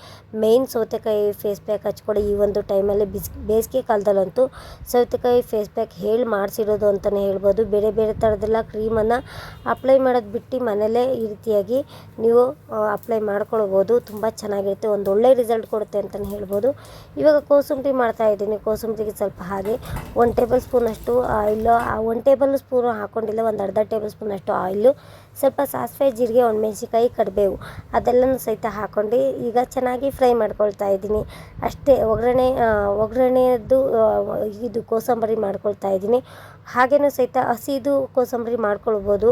ಮೇಯ್ನ್ ಸೌತೆಕಾಯಿ ಫೇಸ್ ಪ್ಯಾಕ್ ಹಚ್ಕೊಳ್ಳಿ ಈ ಒಂದು ಟೈಮಲ್ಲಿ ಬಿಸ್, ಬೇಸಿಗೆ ಕಾಲದಲ್ಲಂತೂ ಸೌತೆಕಾಯಿ ಫೇಸ್ ಪ್ಯಾಕ್ ಹೇಳಿ ಮಾಡಿಸಿರೋದು ಅಂತಲೇ ಹೇಳ್ಬೋದು. ಬೇರೆ ಬೇರೆ ಥರದ್ದೆಲ್ಲ ಕ್ರೀಮನ್ನು ಅಪ್ಲೈ ಮಾಡೋದು ಬಿಟ್ಟು ಮನೇಲೇ ಈ ರೀತಿಯಾಗಿ ನೀವು ಅಪ್ಲೈ ಮಾಡ್ಕೊಳ್ಬೋದು. ತುಂಬ ಚೆನ್ನಾಗಿರುತ್ತೆ. ಒಂದು ಒಳ್ಳೆ ರಿಸಲ್ಟ್ ಕೊಡುತ್ತೆ ಅಂತಲೇ ಹೇಳ್ಬೋದು. ಇವಾಗ ಕೋಸಂಬರಿ ಮಾಡ್ತಾ ಇದ್ದೀನಿ. ಕೋಸಂಬರಿಗೆ ಸ್ವಲ್ಪ ಹಾಗೆ ಒಂದು ಟೇಬಲ್ ಸ್ಪೂನಷ್ಟು ಆಯಿಲು ಒನ್ ಟೇಬಲ್ ಸ್ಪೂನು ಹಾಕ್ಕೊಂಡಿಲ್ಲ ಒಂದು ಅರ್ಧ ಟೇಬಲ್ ಸ್ಪೂನಷ್ಟು ಆಯಿಲು ಸ್ವಲ್ಪ ಸಾಸಿವೆ, ಜೀರಿಗೆ, ಒಣಮೆಣ್ಸಿನ್ಕಾಯಿ, ಕರಿಬೇವು ಅದೆಲ್ಲನೂ ಸಹಿತ ಹಾಕ್ಕೊಂಡು ಈಗ ಚೆನ್ನಾಗಿ ಫ್ರೈ ಮಾಡ್ಕೊಳ್ತಾ ಇದ್ದೀನಿ. ಅಷ್ಟೇ ಒಗ್ಗರಣೆ ಒಗ್ಗರಣೆಯದ್ದು ಇದು ಕೋಸಂಬರಿ ಮಾಡ್ಕೊಳ್ತಾ ಇದ್ದೀನಿ. ಹಾಗೆಯೂ ಸಹಿತ ಹಸಿದು ಕೋಸಂಬರಿ ಮಾಡ್ಕೊಳ್ಬೋದು.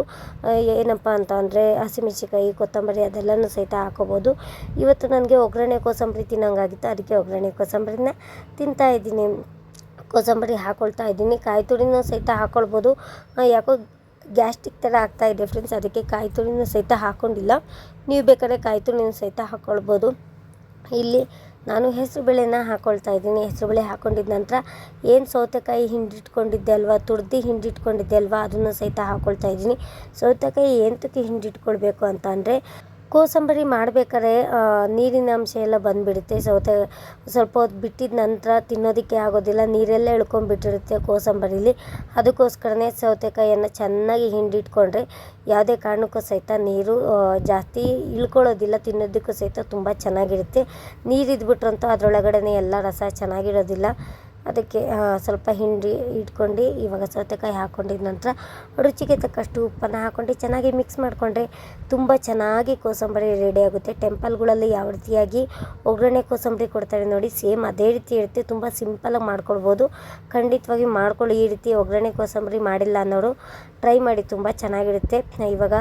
ಏನಪ್ಪ ಅಂತ ಅಂದರೆ ಹಸಿಮೆಣ್ಸಿನ್ಕಾಯಿ, ಕೊತ್ತಂಬರಿ ಅದೆಲ್ಲನೂ ಸಹಿತ ಹಾಕೋಬೋದು. ಇವತ್ತು ನನಗೆ ಒಗ್ಗರಣೆ ಕೋಸಂಬರಿ ತಿನ್ನಂಗಾಗಿತ್ತು. ಅದಕ್ಕೆ ಒಗ್ಗರಣೆ ಕೋಸಂಬರಿನ ತಿಂತಾ ಇದ್ದೀನಿ. ಕೋಸಂಬರಿ ಹಾಕ್ಕೊಳ್ತಾ ಇದ್ದೀನಿ. ಕಾಯಿ ತುರಿನೂ ಸಹಿತ ಹಾಕ್ಕೊಳ್ಬೋದು ಯಾಕೋ ಗ್ಯಾಸ್ಟ್ರಿಕ್ ಥರ ಇದೆ ಫ್ರೆಂಡ್ಸ್ ಅದಕ್ಕೆ ಕಾಯಿ ತುರಿನೂ ಸಹಿತ ಹಾಕ್ಕೊಂಡಿಲ್ಲ ನೀವು ಬೇಕಾದ್ರೆ ಕಾಯಿ ತುರಿನೂ ಸಹಿತ ಹಾಕ್ಕೊಳ್ಬೋದು ಇಲ್ಲಿ ನಾನು ಹೆಸರುಬೇಳೆನ ಹಾಕ್ಕೊಳ್ತಾ ಇದ್ದೀನಿ. ಹೆಸರುಬೇಳೆ ಹಾಕ್ಕೊಂಡಿದ್ದ ನಂತರ ಏನು ಸೌತೆಕಾಯಿ ಹಿಂಡಿಟ್ಕೊಂಡಿದ್ದೆ ಅಲ್ವಾ, ತುರ್ದು ಹಿಂಡಿಟ್ಕೊಂಡಿದ್ದೆ ಅಲ್ವಾ, ಅದನ್ನು ಸಹಿತ ಹಾಕ್ಕೊಳ್ತಾ ಇದ್ದೀನಿ. ಸೌತೆಕಾಯಿ ಎಂತಕ್ಕೆ ಹಿಂಡಿಟ್ಕೊಳ್ಬೇಕು ಅಂತ ಅಂದರೆ ಕೋಸಂಬರಿ ಮಾಡಬೇಕಾದ್ರೆ ನೀರಿನ ಅಂಶ ಎಲ್ಲ ಬಂದುಬಿಡುತ್ತೆ. ಸೌತೆ ಸ್ವಲ್ಪ ಹೊತ್ತು ಬಿಟ್ಟಿದ ನಂತರ ತಿನ್ನೋದಕ್ಕೆ ಆಗೋದಿಲ್ಲ. ನೀರೆಲ್ಲ ಎಳ್ಕೊಂಡ್ಬಿಟ್ಟಿರುತ್ತೆ ಕೋಸಂಬರಿಲಿ. ಅದಕ್ಕೋಸ್ಕರನೇ ಸೌತೆಕಾಯಿಯನ್ನು ಚೆನ್ನಾಗಿ ಹಿಂಡಿಟ್ಕೊಂಡ್ರೆ ಯಾವುದೇ ಕಾರಣಕ್ಕೂ ಸಹಿತ ನೀರು ಜಾಸ್ತಿ ಇಳ್ಕೊಳ್ಳೋದಿಲ್ಲ. ತಿನ್ನೋದಕ್ಕೂ ಸಹಿತ ತುಂಬ ಚೆನ್ನಾಗಿರುತ್ತೆ. ನೀರು ಇದ್ಬಿಟ್ರಂತೂ ಅದರೊಳಗಡೆ ಎಲ್ಲ ರಸ ಚೆನ್ನಾಗಿರೋದಿಲ್ಲ. ಅದಕ್ಕೆ ಸ್ವಲ್ಪ ಹಿಂಡಿ ಇಟ್ಕೊಂಡು, ಇವಾಗ ಸೌತೆಕಾಯಿ ಹಾಕ್ಕೊಂಡಿದ ನಂತರ ರುಚಿಗೆ ತಕ್ಕಷ್ಟು ಉಪ್ಪನ್ನು ಹಾಕ್ಕೊಂಡು ಚೆನ್ನಾಗಿ ಮಿಕ್ಸ್ ಮಾಡಿಕೊಂಡ್ರೆ ತುಂಬ ಚೆನ್ನಾಗಿ ಕೋಸಂಬರಿ ರೆಡಿ ಆಗುತ್ತೆ. ಟೆಂಪಲ್ಗಳಲ್ಲಿ ಯಾವ ರೀತಿಯಾಗಿ ಒಗ್ಗರಣೆ ಕೋಸಂಬರಿ ಕೊಡ್ತಾರೆ ನೋಡಿ ಸೇಮ್ ಅದೇ ರೀತಿ ಇರುತ್ತೆ. ತುಂಬ ಸಿಂಪಲಾಗಿ ಮಾಡ್ಕೊಳ್ಬೋದು. ಖಂಡಿತವಾಗಿ ಮಾಡ್ಕೊಳ್ಳಿ, ಈ ರೀತಿ ಒಗ್ಗರಣೆ ಕೋಸಂಬರಿ ಮಾಡಿಲ್ಲ ಅನ್ನೋರು ಟ್ರೈ ಮಾಡಿ, ತುಂಬ ಚೆನ್ನಾಗಿರುತ್ತೆ. ಇವಾಗ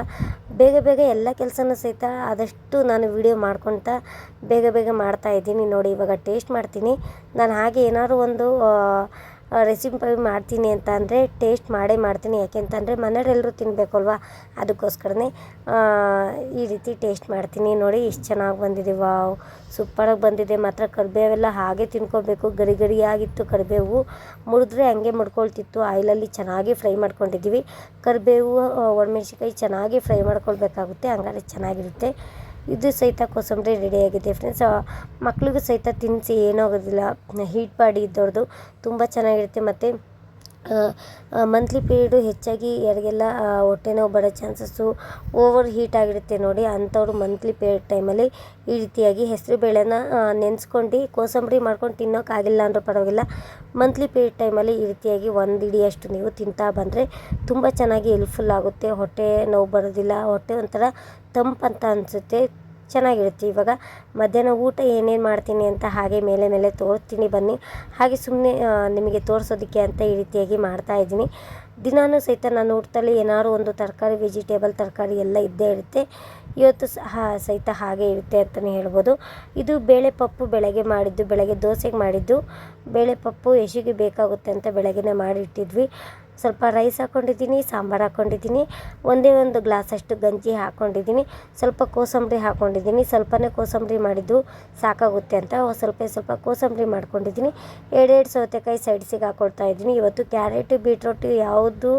ಬೇಗ ಬೇಗ ಎಲ್ಲ ಕೆಲಸನೂ ಸಹಿತ ಆದಷ್ಟು ನಾನು ವಿಡಿಯೋ ಮಾಡ್ಕೊತಾ ಬೇಗ ಬೇಗ ಮಾಡ್ತಾ ಇದ್ದೀನಿ. ನೋಡಿ ಇವಾಗ ಟೇಸ್ಟ್ ಮಾಡ್ತೀನಿ. ನಾನು ಹಾಗೆ ಏನಾದ್ರು ಒಂದು ರೆಸಿಪಿ ಮಾಡ್ತೀನಿ ಅಂತ ಅಂದರೆ ಟೇಸ್ಟ್ ಮಾಡೇ ಮಾಡ್ತೀನಿ. ಯಾಕೆಂತಂದರೆ ಮನೆಯವರೆಲ್ಲರೂ ತಿನ್ನಬೇಕಲ್ವ ಅದಕ್ಕೋಸ್ಕರನೇ ಈ ರೀತಿ ಟೇಸ್ಟ್ ಮಾಡ್ತೀನಿ. ನೋಡಿ, ಇಷ್ಟು ಚೆನ್ನಾಗಿ ಬಂದಿದೆ. ವಾವ್, ಸೂಪರಾಗಿ ಬಂದಿದೆ. ಮಾತ್ರ ಕರಿಬೇವೆಲ್ಲ ಹಾಗೆ ತಿನ್ಕೋಬೇಕು. ಗರಿ ಗರಿಯಾಗಿತ್ತು ಕರಿಬೇವು. ಮುರಿದ್ರೆ ಹಂಗೆ ಮುಡ್ಕೊಳ್ತಿತ್ತು. ಆಯಿಲಲ್ಲಿ ಚೆನ್ನಾಗಿ ಫ್ರೈ ಮಾಡ್ಕೊಂಡಿದ್ದೀವಿ. ಕರಿಬೇವು ಒಣಮೆಣ್ಸಿಕಾಯಿ ಚೆನ್ನಾಗಿ ಫ್ರೈ ಮಾಡ್ಕೊಳ್ಬೇಕಾಗುತ್ತೆ. ಹಂಗಾದ್ರೆ ಚೆನ್ನಾಗಿರುತ್ತೆ. ಇದು ಸಹಿತ ಕೋಸಂಬರಿ ರೆಡಿಯಾಗಿದೆ ಫ್ರೆಂಡ್ಸ್ ಮಕ್ಳಿಗೂ ಸಹಿತ ತಿನ್ನಿಸಿ ಏನಾಗೋದಿಲ್ಲ. ಹೀಟ್ ಬಾಡಿ ಇದ್ದವ್ರದ್ದು ತುಂಬ ಚೆನ್ನಾಗಿರುತ್ತೆ. ಮತ್ತು ಮಂತ್ಲಿ ಪಿರಿಯಡು ಹೆಚ್ಚಾಗಿ ಯಾರಿಗೆಲ್ಲ ಹೊಟ್ಟೆ ನೋವು ಬರೋ ಚಾನ್ಸಸ್ಸು ಓವರ್ ಹೀಟ್ ಆಗಿರುತ್ತೆ ನೋಡಿ, ಅಂಥವ್ರು ಮಂತ್ಲಿ ಪಿರಿಯಡ್ ಟೈಮಲ್ಲಿ ಈ ರೀತಿಯಾಗಿ ಹೆಸರು ಬೇಳೆನ ನೆನೆಸ್ಕೊಂಡು ಕೋಸಂಬರಿ ಮಾಡ್ಕೊಂಡು ತಿನ್ನೋಕ್ಕಾಗಿಲ್ಲ ಅಂದರೂ ಪರವಾಗಿಲ್ಲ. ಮಂತ್ಲಿ ಪಿರಿಯಡ್ ಟೈಮಲ್ಲಿ ಈ ರೀತಿಯಾಗಿ ಒಂದು ಇಡಿಯಷ್ಟು ನೀವು ತಿಂತಾ ಬಂದರೆ ತುಂಬ ಚೆನ್ನಾಗಿ ಹೆಲ್ಪ್ಫುಲ್ ಆಗುತ್ತೆ. ಹೊಟ್ಟೆ ನೋವು ಬರೋದಿಲ್ಲ, ಹೊಟ್ಟೆ ಒಂಥರ ತಂಪಂತ ಅನಿಸುತ್ತೆ. ಚೆನ್ನಾಗಿರುತ್ತೆ. ಇವಾಗ ಮಧ್ಯಾಹ್ನ ಊಟ ಏನೇನು ಮಾಡ್ತೀನಿ ಅಂತ ಹಾಗೆ ಮೇಲೆ ಮೇಲೆ ತೋರಿಸ್ತೀನಿ ಬನ್ನಿ. ಹಾಗೆ ಸುಮ್ಮನೆ ನಿಮಗೆ ತೋರಿಸೋದಕ್ಕೆ ಅಂತ ಈ ರೀತಿಯಾಗಿ ಮಾಡ್ತಾ ಇದ್ದೀನಿ. ದಿನಾನೂ ಸಹಿತ ನಾನು ಊಟದಲ್ಲಿ ಏನಾದ್ರು ಒಂದು ತರಕಾರಿ, ವೆಜಿಟೇಬಲ್ ತರಕಾರಿ ಎಲ್ಲ ಇದ್ದೇ ಇರುತ್ತೆ. ಇವತ್ತು ಸಹ ಸಹಿತ ಹಾಗೆ ಇರುತ್ತೆ ಅಂತಲೇ ಹೇಳ್ಬೋದು. ಇದು ಬೇಳೆ ಪಪ್ಪು ಬೆಳಗ್ಗೆ ಮಾಡಿದ್ದು, ಬೆಳಗ್ಗೆ ದೋಸೆಗೆ ಮಾಡಿದ್ದು. ಬೇಳೆ ಪಪ್ಪು ಯಶಿಗೆ ಬೇಕಾಗುತ್ತೆ ಅಂತ ಬೆಳಗ್ಗೆನೇ ಮಾಡಿಟ್ಟಿದ್ವಿ. ಸ್ವಲ್ಪ ರೈಸ್ ಹಾಕ್ಕೊಂಡಿದ್ದೀನಿ ಸಾಂಬಾರು ಹಾಕ್ಕೊಂಡಿದ್ದೀನಿ ಒಂದೇ ಒಂದು ಗ್ಲಾಸಷ್ಟು ಗಂಜಿ ಹಾಕ್ಕೊಂಡಿದ್ದೀನಿ ಸ್ವಲ್ಪ ಕೋಸಂಬರಿ ಹಾಕ್ಕೊಂಡಿದ್ದೀನಿ ಸ್ವಲ್ಪನೇ ಕೋಸಂಬರಿ ಮಾಡಿದ್ದು ಸಾಕಾಗುತ್ತೆ ಅಂತ ಸ್ವಲ್ಪ ಸ್ವಲ್ಪ ಕೋಸಂಬರಿ ಮಾಡ್ಕೊಂಡಿದ್ದೀನಿ. ಎರಡೆರಡು ಸೌತೆಕಾಯಿ ಸೈಡ್ಸಿಗೆ ಹಾಕ್ಕೊಡ್ತಾ ಇದ್ದೀನಿ. ಇವತ್ತು ಕ್ಯಾರೆಟ್, ಬೀಟ್ರೋಟ್ ಯಾವುದು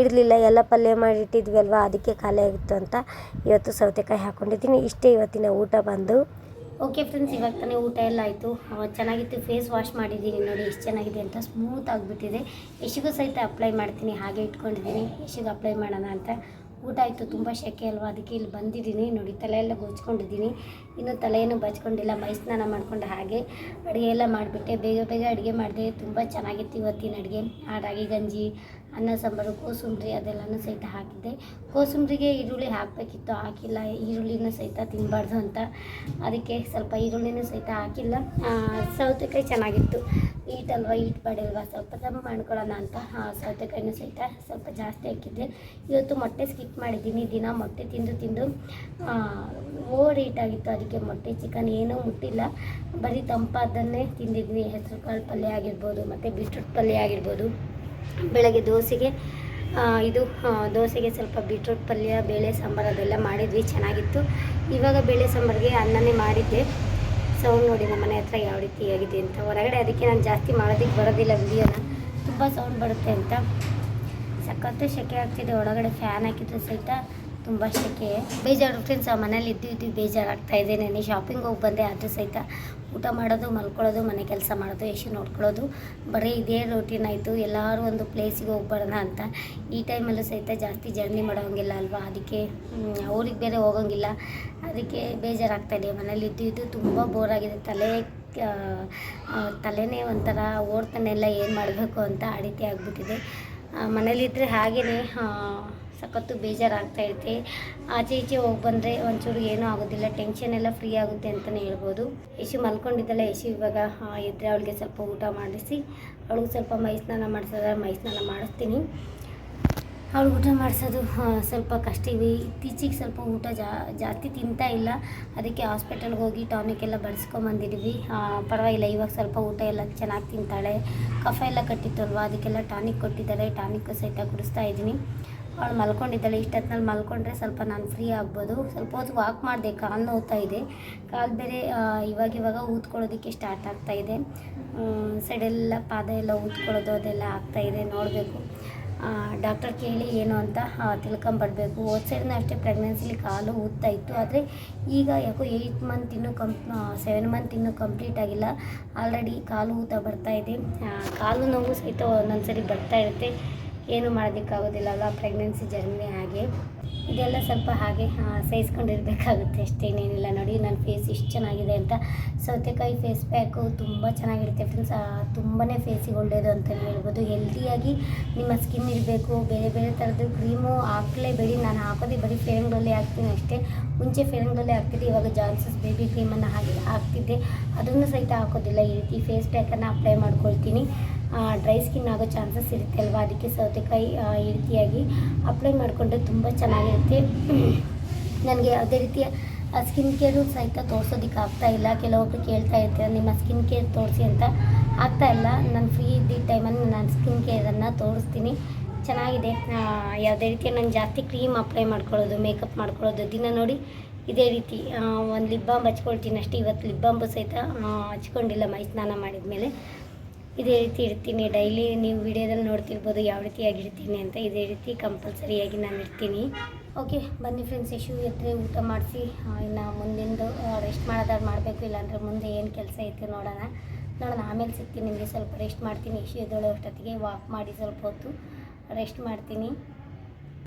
ಇರಲಿಲ್ಲ, ಎಲ್ಲ ಪಲ್ಯ ಮಾಡಿಟ್ಟಿದ್ವಿ ಅಲ್ವಾ, ಅದಕ್ಕೆ ಖಾಲಿ ಆಗಿತ್ತು ಅಂತ ಇವತ್ತು ಸೌತೆಕಾಯಿ ಹಾಕ್ಕೊಂಡಿದ್ದೀನಿ ಇಷ್ಟೇ ಇವತ್ತಿನ ಊಟ ಬಂದು. ಓಕೆ ಫ್ರೆಂಡ್ಸ್ ಇವಾಗ ತಾನೇ ಊಟ ಎಲ್ಲ ಆಯಿತು. ಚೆನ್ನಾಗಿತ್ತು ಫೇಸ್ ವಾಶ್ ಮಾಡಿದ್ದೀನಿ ನೋಡಿ, ಎಷ್ಟು ಚೆನ್ನಾಗಿದೆ ಅಂತ ಸ್ಮೂತ್ ಆಗಿಬಿಟ್ಟಿದೆ. ಎಷ್ಟಿಗೂ ಸಹಿತ ಅಪ್ಲೈ ಮಾಡ್ತೀನಿ, ಹಾಗೆ ಇಟ್ಕೊಂಡಿದ್ದೀನಿ ಯಶಿಗೆ ಅಪ್ಲೈ ಮಾಡೋಣ ಅಂತ. ಊಟ ಆಯಿತು, ತುಂಬ ಶೆಕೆ ಅಲ್ವಾ? ಅದಕ್ಕೆ ಇಲ್ಲಿ ಬಂದಿದ್ದೀನಿ. ನೋಡಿ, ತಲೆ ಎಲ್ಲ ಗೊಚ್ಕೊಂಡಿದ್ದೀನಿ ಇನ್ನು ತಲೆಯನ್ನು ಬಚ್ಕೊಂಡಿಲ್ಲ, ಮೈ ಸ್ನಾನ ಮಾಡಿಕೊಂಡು ಹಾಗೆ ಅಡುಗೆ ಎಲ್ಲ ಮಾಡಿಬಿಟ್ಟೆ. ಬೇಗ ಬೇಗ ಅಡುಗೆ ಮಾಡಿದೆ. ತುಂಬ ಚೆನ್ನಾಗಿತ್ತು ಇವತ್ತಿನ ಅಡುಗೆ. ಆ ರಾಗಿ ಗಂಜಿ ಅನ್ನ, ಸಾಂಬಾರು, ಕೋಸಂಬರಿ ಅದೆಲ್ಲನೂ ಸಹಿತ ಹಾಕಿದ್ದೆ. ಕೋಸಂಬರಿಗೆ ಈರುಳ್ಳಿ ಹಾಕಬೇಕಿತ್ತು, ಹಾಕಿಲ್ಲ. ಈರುಳ್ಳಿನ ಸಹಿತ ತಿನ್ನಬಾರ್ದು ಅಂತ. ಅದಕ್ಕೆ ಸ್ವಲ್ಪ ಈರುಳ್ಳಿನೂ ಸಹಿತ ಹಾಕಿಲ್ಲ. ಸೌತೆಕಾಯಿ ಚೆನ್ನಾಗಿತ್ತು. ಈಟ್ ಅಲ್ವಾ, ಈಟ್ ಬಾಡಿಲ್ವಾ ಸ್ವಲ್ಪ ತಮ್ಮ ಮಾಡ್ಕೊಳ್ಳೋಣ ಅಂತ. ಸೌತೆಕಾಯಿನೂ ಸಹಿತ ಸ್ವಲ್ಪ ಜಾಸ್ತಿ ಹಾಕಿದ್ದೆ. ಇವತ್ತು ಮೊಟ್ಟೆ ಸ್ಕಿಪ್ ಮಾಡಿದ್ದೀನಿ. ದಿನ ಮೊಟ್ಟೆ ತಿಂದು ತಿಂದು ಓವರ್ ಈಟ್ ಆಗಿತ್ತು. ಅದಕ್ಕೆ ಮೊಟ್ಟೆ ಚಿಕನ್ ಏನೂ ಮುಟ್ಟಿಲ್ಲ. ಬರೀ ತಂಪಾದನ್ನೇ ತಿಂದಿದ್ವಿ. ಹೆಸರು ಕಾಳು ಪಲ್ಯ ಆಗಿರ್ಬೋದು, ಮತ್ತು ಬೀಟ್ರೂಟ್ ಪಲ್ಯ ಆಗಿರ್ಬೋದು. ಬೆಳಗ್ಗೆ ದೋಸೆಗೆ ಇದು ದೋಸೆಗೆ ಸ್ವಲ್ಪ ಬೀಟ್ರೂಟ್ ಪಲ್ಯ, ಬೇಳೆ ಸಾಂಬಾರು ಅದೆಲ್ಲ ಮಾಡಿದ್ವಿ, ಚೆನ್ನಾಗಿತ್ತು. ಇವಾಗ ಬೇಳೆ ಸಾಂಬಾರಿಗೆ ಅನ್ನನೇ ಮಾಡಿದ್ದೆ. ಸೌಂಡ್ ನೋಡಿ ನಮ್ಮ ಮನೆ ಹತ್ರ ಯಾವ ರೀತಿ ಆಗಿದೆ ಅಂತ. ಹೊರಗಡೆ ಅದಕ್ಕೆ ನಾನು ಜಾಸ್ತಿ ಮಾಡೋದಕ್ಕೆ ಬರೋದಿಲ್ಲ ವಿಡಿಯೋನ. ತುಂಬ ಸೌಂಡ್ ಬರುತ್ತೆ ಅಂತ. ಸಖತ್ತು ಸೆಕೆ ಆಗ್ತಿದೆ. ಒಳಗಡೆ ಫ್ಯಾನ್ ಹಾಕಿದ್ರು ಸಹಿತ. ತುಂಬ ಸೆಕೆ ಬೇಜಾರು ಫ್ರೆಂಡ್ಸ್ ಆ ಮನೇಲಿ ಇದ್ದು ಇದ್ದು ಬೇಜಾರಾಗ್ತಾ ಇದೆ. ನೆನೆ ಶಾಪಿಂಗ್ ಹೋಗಿ ಬಂದೆ ಅದು ಸಹಿತ ಊಟ ಮಾಡೋದು, ಮಲ್ಕೊಳ್ಳೋದು, ಮನೆ ಕೆಲಸ ಮಾಡೋದು ಎಷ್ಟು ನೋಡ್ಕೊಳ್ಳೋದು. ಬರೀ ಇದೇ ರೂಟೀನ್ ಆಯಿತು. ಎಲ್ಲರೂ ಒಂದು ಪ್ಲೇಸಿಗೆ ಹೋಗ್ಬಾರ್ದ ಅಂತ ಈ ಟೈಮಲ್ಲೂ ಸಹಿತ ಜಾಸ್ತಿ ಜರ್ನಿ ಮಾಡೋಂಗಿಲ್ಲ ಅಲ್ವಾ? ಅದಕ್ಕೆ ಅವ್ರಿಗೆ ಬೇರೆ ಹೋಗೋಂಗಿಲ್ಲ. ಅದಕ್ಕೆ ಬೇಜಾರಾಗ್ತಾ ಇದೆ. ಮನೇಲಿ ಇದ್ದು ಇದ್ದು ತುಂಬ ಬೋರ್ ಆಗಿದೆ. ತಲೆ ತಲೆನೇ ಒಂಥರ ಓಡ್ತಾನೆಲ್ಲ ಏನು ಮಾಡಬೇಕು ಅಂತ ರೀತಿ ಆಗಿಬಿಟ್ಟಿದೆ. ಮನೇಲಿದ್ದರೆ ಹಾಗೆಯೇ ಸಖತ್ತು ಬೇಜಾರಾಗ್ತಾ ಇರುತ್ತೆ. ಆಚೆ ಈಚೆ ಹೋಗಿ ಬಂದರೆ ಒಂಚೂರು ಏನೂ ಆಗೋದಿಲ್ಲ ಟೆನ್ಷನ್ ಎಲ್ಲ ಫ್ರೀ ಆಗುತ್ತೆ ಅಂತಲೇ ಹೇಳ್ಬೋದು. ಯಶು ಮಲ್ಕೊಂಡಿದ್ದಲ್ಲ ಯಶು ಇವಾಗ ಇದ್ದರೆ ಅವಳಿಗೆ ಸ್ವಲ್ಪ ಊಟ ಮಾಡಿಸಿ, ಅವಳಿಗೆ ಸ್ವಲ್ಪ ಮೈ ಸ್ನಾನ ಮಾಡಿಸಿದ್ರೆ ಮೈ ಮಾಡಿಸ್ತೀನಿ. ಅವಳು ಊಟ ಮಾಡಿಸೋದು ಸ್ವಲ್ಪ ಕಷ್ಟ. ಇವೆ ಇತ್ತೀಚೆಗೆ ಸ್ವಲ್ಪ ಊಟ ಜಾ, ಜಾಸ್ತಿ ತಿಂತಾ ಇಲ್ಲ. ಅದಕ್ಕೆ ಹಾಸ್ಪಿಟಲ್ಗೆ ಹೋಗಿ ಟಾನಿಕ್ ಎಲ್ಲ ಬಳಸ್ಕೊಂಬಂದಿದ್ವಿ ಪರವಾಗಿಲ್ಲ, ಇವಾಗ ಸ್ವಲ್ಪ ಊಟ ಎಲ್ಲ ಚೆನ್ನಾಗಿ ತಿಂತಾಳೆ. ಕಫ ಎಲ್ಲ ಕಟ್ಟಿತ್ತಲ್ವ, ಅದಕ್ಕೆಲ್ಲ ಟಾನಿಕ್ ಕೊಟ್ಟಿದ್ದಾರೆ. ಟಾನಿಕ್ ಸಹಿತ ಕುಡಿಸ್ತಾ ಇದ್ದೀನಿ. ಅವಳು ಮಲ್ಕೊಂಡಿದ್ದಾಳೆ. ಇಷ್ಟೊತ್ತಿನಲ್ಲಿ ಮಲ್ಕೊಂಡ್ರೆ ಸ್ವಲ್ಪ ನಾನು ಫ್ರೀ ಆಗ್ಬೋದು. ಸ್ವಲ್ಪ ಹೊತ್ತು ವಾಕ್ ಮಾಡಿದೆ. ಕಾಲು ನೋವ್ತಾ ಇದೆ. ಕಾಲು ಬೇರೆ ಇವಾಗ ಇವಾಗ ಊದ್ಕೊಳ್ಳೋದಕ್ಕೆ ಸ್ಟಾರ್ಟ್ ಆಗ್ತಾ ಇದೆ. ಸೈಡೆಲ್ಲ ಪಾದ ಎಲ್ಲ ಊದ್ಕೊಳ್ಳೋದು ಅದೆಲ್ಲ ಆಗ್ತಾ ಇದೆ. ನೋಡಬೇಕು. ಡಾಕ್ಟರ್ ಕೇಳಿ ಏನು ಅಂತ ತಿಳ್ಕೊಂಬರ್ಬೇಕು ಹೋದ ಸೈಡ್ನ ಅಷ್ಟೇ ಪ್ರೆಗ್ನೆನ್ಸಿಲಿ ಕಾಲು ಊದ್ತಾ ಇತ್ತು. ಆದರೆ ಈಗ ಯಾಕೋ ಏಯ್ಟ್ ಮಂತ್ ಇನ್ನೂ ಕಂಪ್ ಸೆವೆನ್ ಮಂತ್ ಇನ್ನೂ ಕಂಪ್ಲೀಟ್ ಆಗಿಲ್ಲ. ಆಲ್ರೆಡಿ ಕಾಲು ಊತ ಬರ್ತಾ ಇದೆ. ಕಾಲು ನೋವು ಸಹಿತ ಒಂದೊಂದು ಸರಿ ಬರ್ತಾ ಇರುತ್ತೆ. ಏನು ಮಾಡೋದಕ್ಕಾಗೋದಿಲ್ಲಲ್ಲ ಪ್ರೆಗ್ನೆನ್ಸಿ ಜರ್ನಿ ಹಾಗೆ. ಇದೆಲ್ಲ ಸ್ವಲ್ಪ ಹಾಗೆ ಸಹಿಸ್ಕೊಂಡಿರ್ಬೇಕಾಗುತ್ತೆ. ಅಷ್ಟೇ ಇನ್ನೇನಿಲ್ಲ ನೋಡಿ, ನನ್ನ ಫೇಸ್ ಇಷ್ಟು ಚೆನ್ನಾಗಿದೆ ಅಂತ. ಸೌತೆಕಾಯಿ ಫೇಸ್ ಪ್ಯಾಕು ತುಂಬ ಚೆನ್ನಾಗಿರುತ್ತೆ ಫ್ರೆಂಡ್ಸ್ ತುಂಬಾ ಫೇಸಿಗೆ ಒಳ್ಳೆಯದು ಅಂತಲೇ ಹೇಳ್ಬೋದು. ಹೆಲ್ದಿಯಾಗಿ ನಿಮ್ಮ ಸ್ಕಿನ್ ಇರಬೇಕು. ಬೇರೆ ಬೇರೆ ಥರದ್ದು ಕ್ರೀಮು ಹಾಕಲೇಬೇಡಿ. ನಾನು ಹಾಕೋದೇ ಬರೀ ಫೇರಂಗಲ್ಲೇ ಹಾಕ್ತೀನಿ ಅಷ್ಟೇ. ಮುಂಚೆ ಫೇರಂಗಲ್ಲೇ ಹಾಕ್ತಿದ್ದೆ. ಇವಾಗ ಜಾನ್ಸಸ್ ಬೇಬಿ ಕ್ರೀಮನ್ನು ಹಾಕಿ ಹಾಕ್ತಿದ್ದೆ. ಅದನ್ನು ಸಹಿತ ಹಾಕೋದಿಲ್ಲ. ಈ ರೀತಿ ಫೇಸ್ ಪ್ಯಾಕನ್ನು ಅಪ್ಲೈ ಮಾಡ್ಕೊಳ್ತೀನಿ. ಡ್ರೈ ಸ್ಕಿನ್ ಆಗೋ ಚಾನ್ಸಸ್ ಇರುತ್ತೆ ಅಲ್ವಾ? ಅದಕ್ಕೆ ಸೌತೆಕಾಯಿ ರೀತಿಯಾಗಿ ಅಪ್ಲೈ ಮಾಡಿಕೊಂಡ್ರೆ ತುಂಬ ಚೆನ್ನಾಗಿರುತ್ತೆ. ನನಗೆ ಯಾವುದೇ ರೀತಿಯ ಸ್ಕಿನ್ ಕೇರು ಸಹಿತ ತೋರಿಸೋದಕ್ಕೆ ಆಗ್ತಾ ಇಲ್ಲ. ಕೆಲವೊಬ್ರು ಕೇಳ್ತಾ ಇರ್ತಾರೆ, ನಿಮ್ಮ ಸ್ಕಿನ್ ಕೇರ್ ತೋರಿಸಿ ಅಂತ. ಆಗ್ತಾ ಇಲ್ಲ. ನಾನು ಫ್ರೀ ಇದ್ದಿದ್ದ ಟೈಮಲ್ಲಿ ನಾನು ಸ್ಕಿನ್ ಕೇರನ್ನು ತೋರಿಸ್ತೀನಿ. ಚೆನ್ನಾಗಿದೆ. ಯಾವುದೇ ರೀತಿಯ ನಾನು ಜಾಸ್ತಿ ಕ್ರೀಮ್ ಅಪ್ಲೈ ಮಾಡ್ಕೊಳ್ಳೋದು ಮೇಕಪ್ ಮಾಡ್ಕೊಳ್ಳೋದು, ದಿನ ನೋಡಿ ಇದೇ ರೀತಿ. ಒಂದು ಲಿಪ್ ಬಾಂಬ್ ಹಚ್ಕೊಳ್ತೀನಿ ಅಷ್ಟೇ. ಇವತ್ತು ಲಿಪ್ ಬಾಂಬು ಸಹಿತ ಹಚ್ಕೊಂಡಿಲ್ಲ ಮೈ ಸ್ನಾನ ಮಾಡಿದ ಮೇಲೆ ಇದೇ ರೀತಿ ಇರ್ತೀನಿ. ಡೈಲಿ ನೀವು ವಿಡಿಯೋದಲ್ಲಿ ನೋಡ್ತಿರ್ಬೋದು ಯಾವ ರೀತಿಯಾಗಿರ್ತೀನಿ ಅಂತ. ಇದೇ ರೀತಿ ಕಂಪಲ್ಸರಿಯಾಗಿ ನಾನು ಇರ್ತೀನಿ. ಓಕೆ ಬನ್ನಿ ಫ್ರೆಂಡ್ಸ್ ಇಶ್ಯೂ ಇದ್ದರೆ ಊಟ ಮಾಡಿಸಿ. ಇನ್ನು ಮುಂದಿಂದು ರೆಸ್ಟ್ ಮಾಡೋದಾದ್ರೆ ಮಾಡಬೇಕು. ಇಲ್ಲಾಂದರೆ ಮುಂದೆ ಏನು ಕೆಲಸ ಐತೆ ನೋಡೋಣ. ನೋಡೋಣ, ಆಮೇಲೆ ಸಿಗ್ತೀನಿ ನಿಮಗೆ. ಸ್ವಲ್ಪ ರೆಸ್ಟ್ ಮಾಡ್ತೀನಿ. ಇಶ್ಯೂ ಇದ್ದೊಳಗೆ ಅಷ್ಟೊತ್ತಿಗೆ ವಾಕ್ ಮಾಡಿ ಸ್ವಲ್ಪ ಹೊತ್ತು ರೆಸ್ಟ್ ಮಾಡ್ತೀನಿ.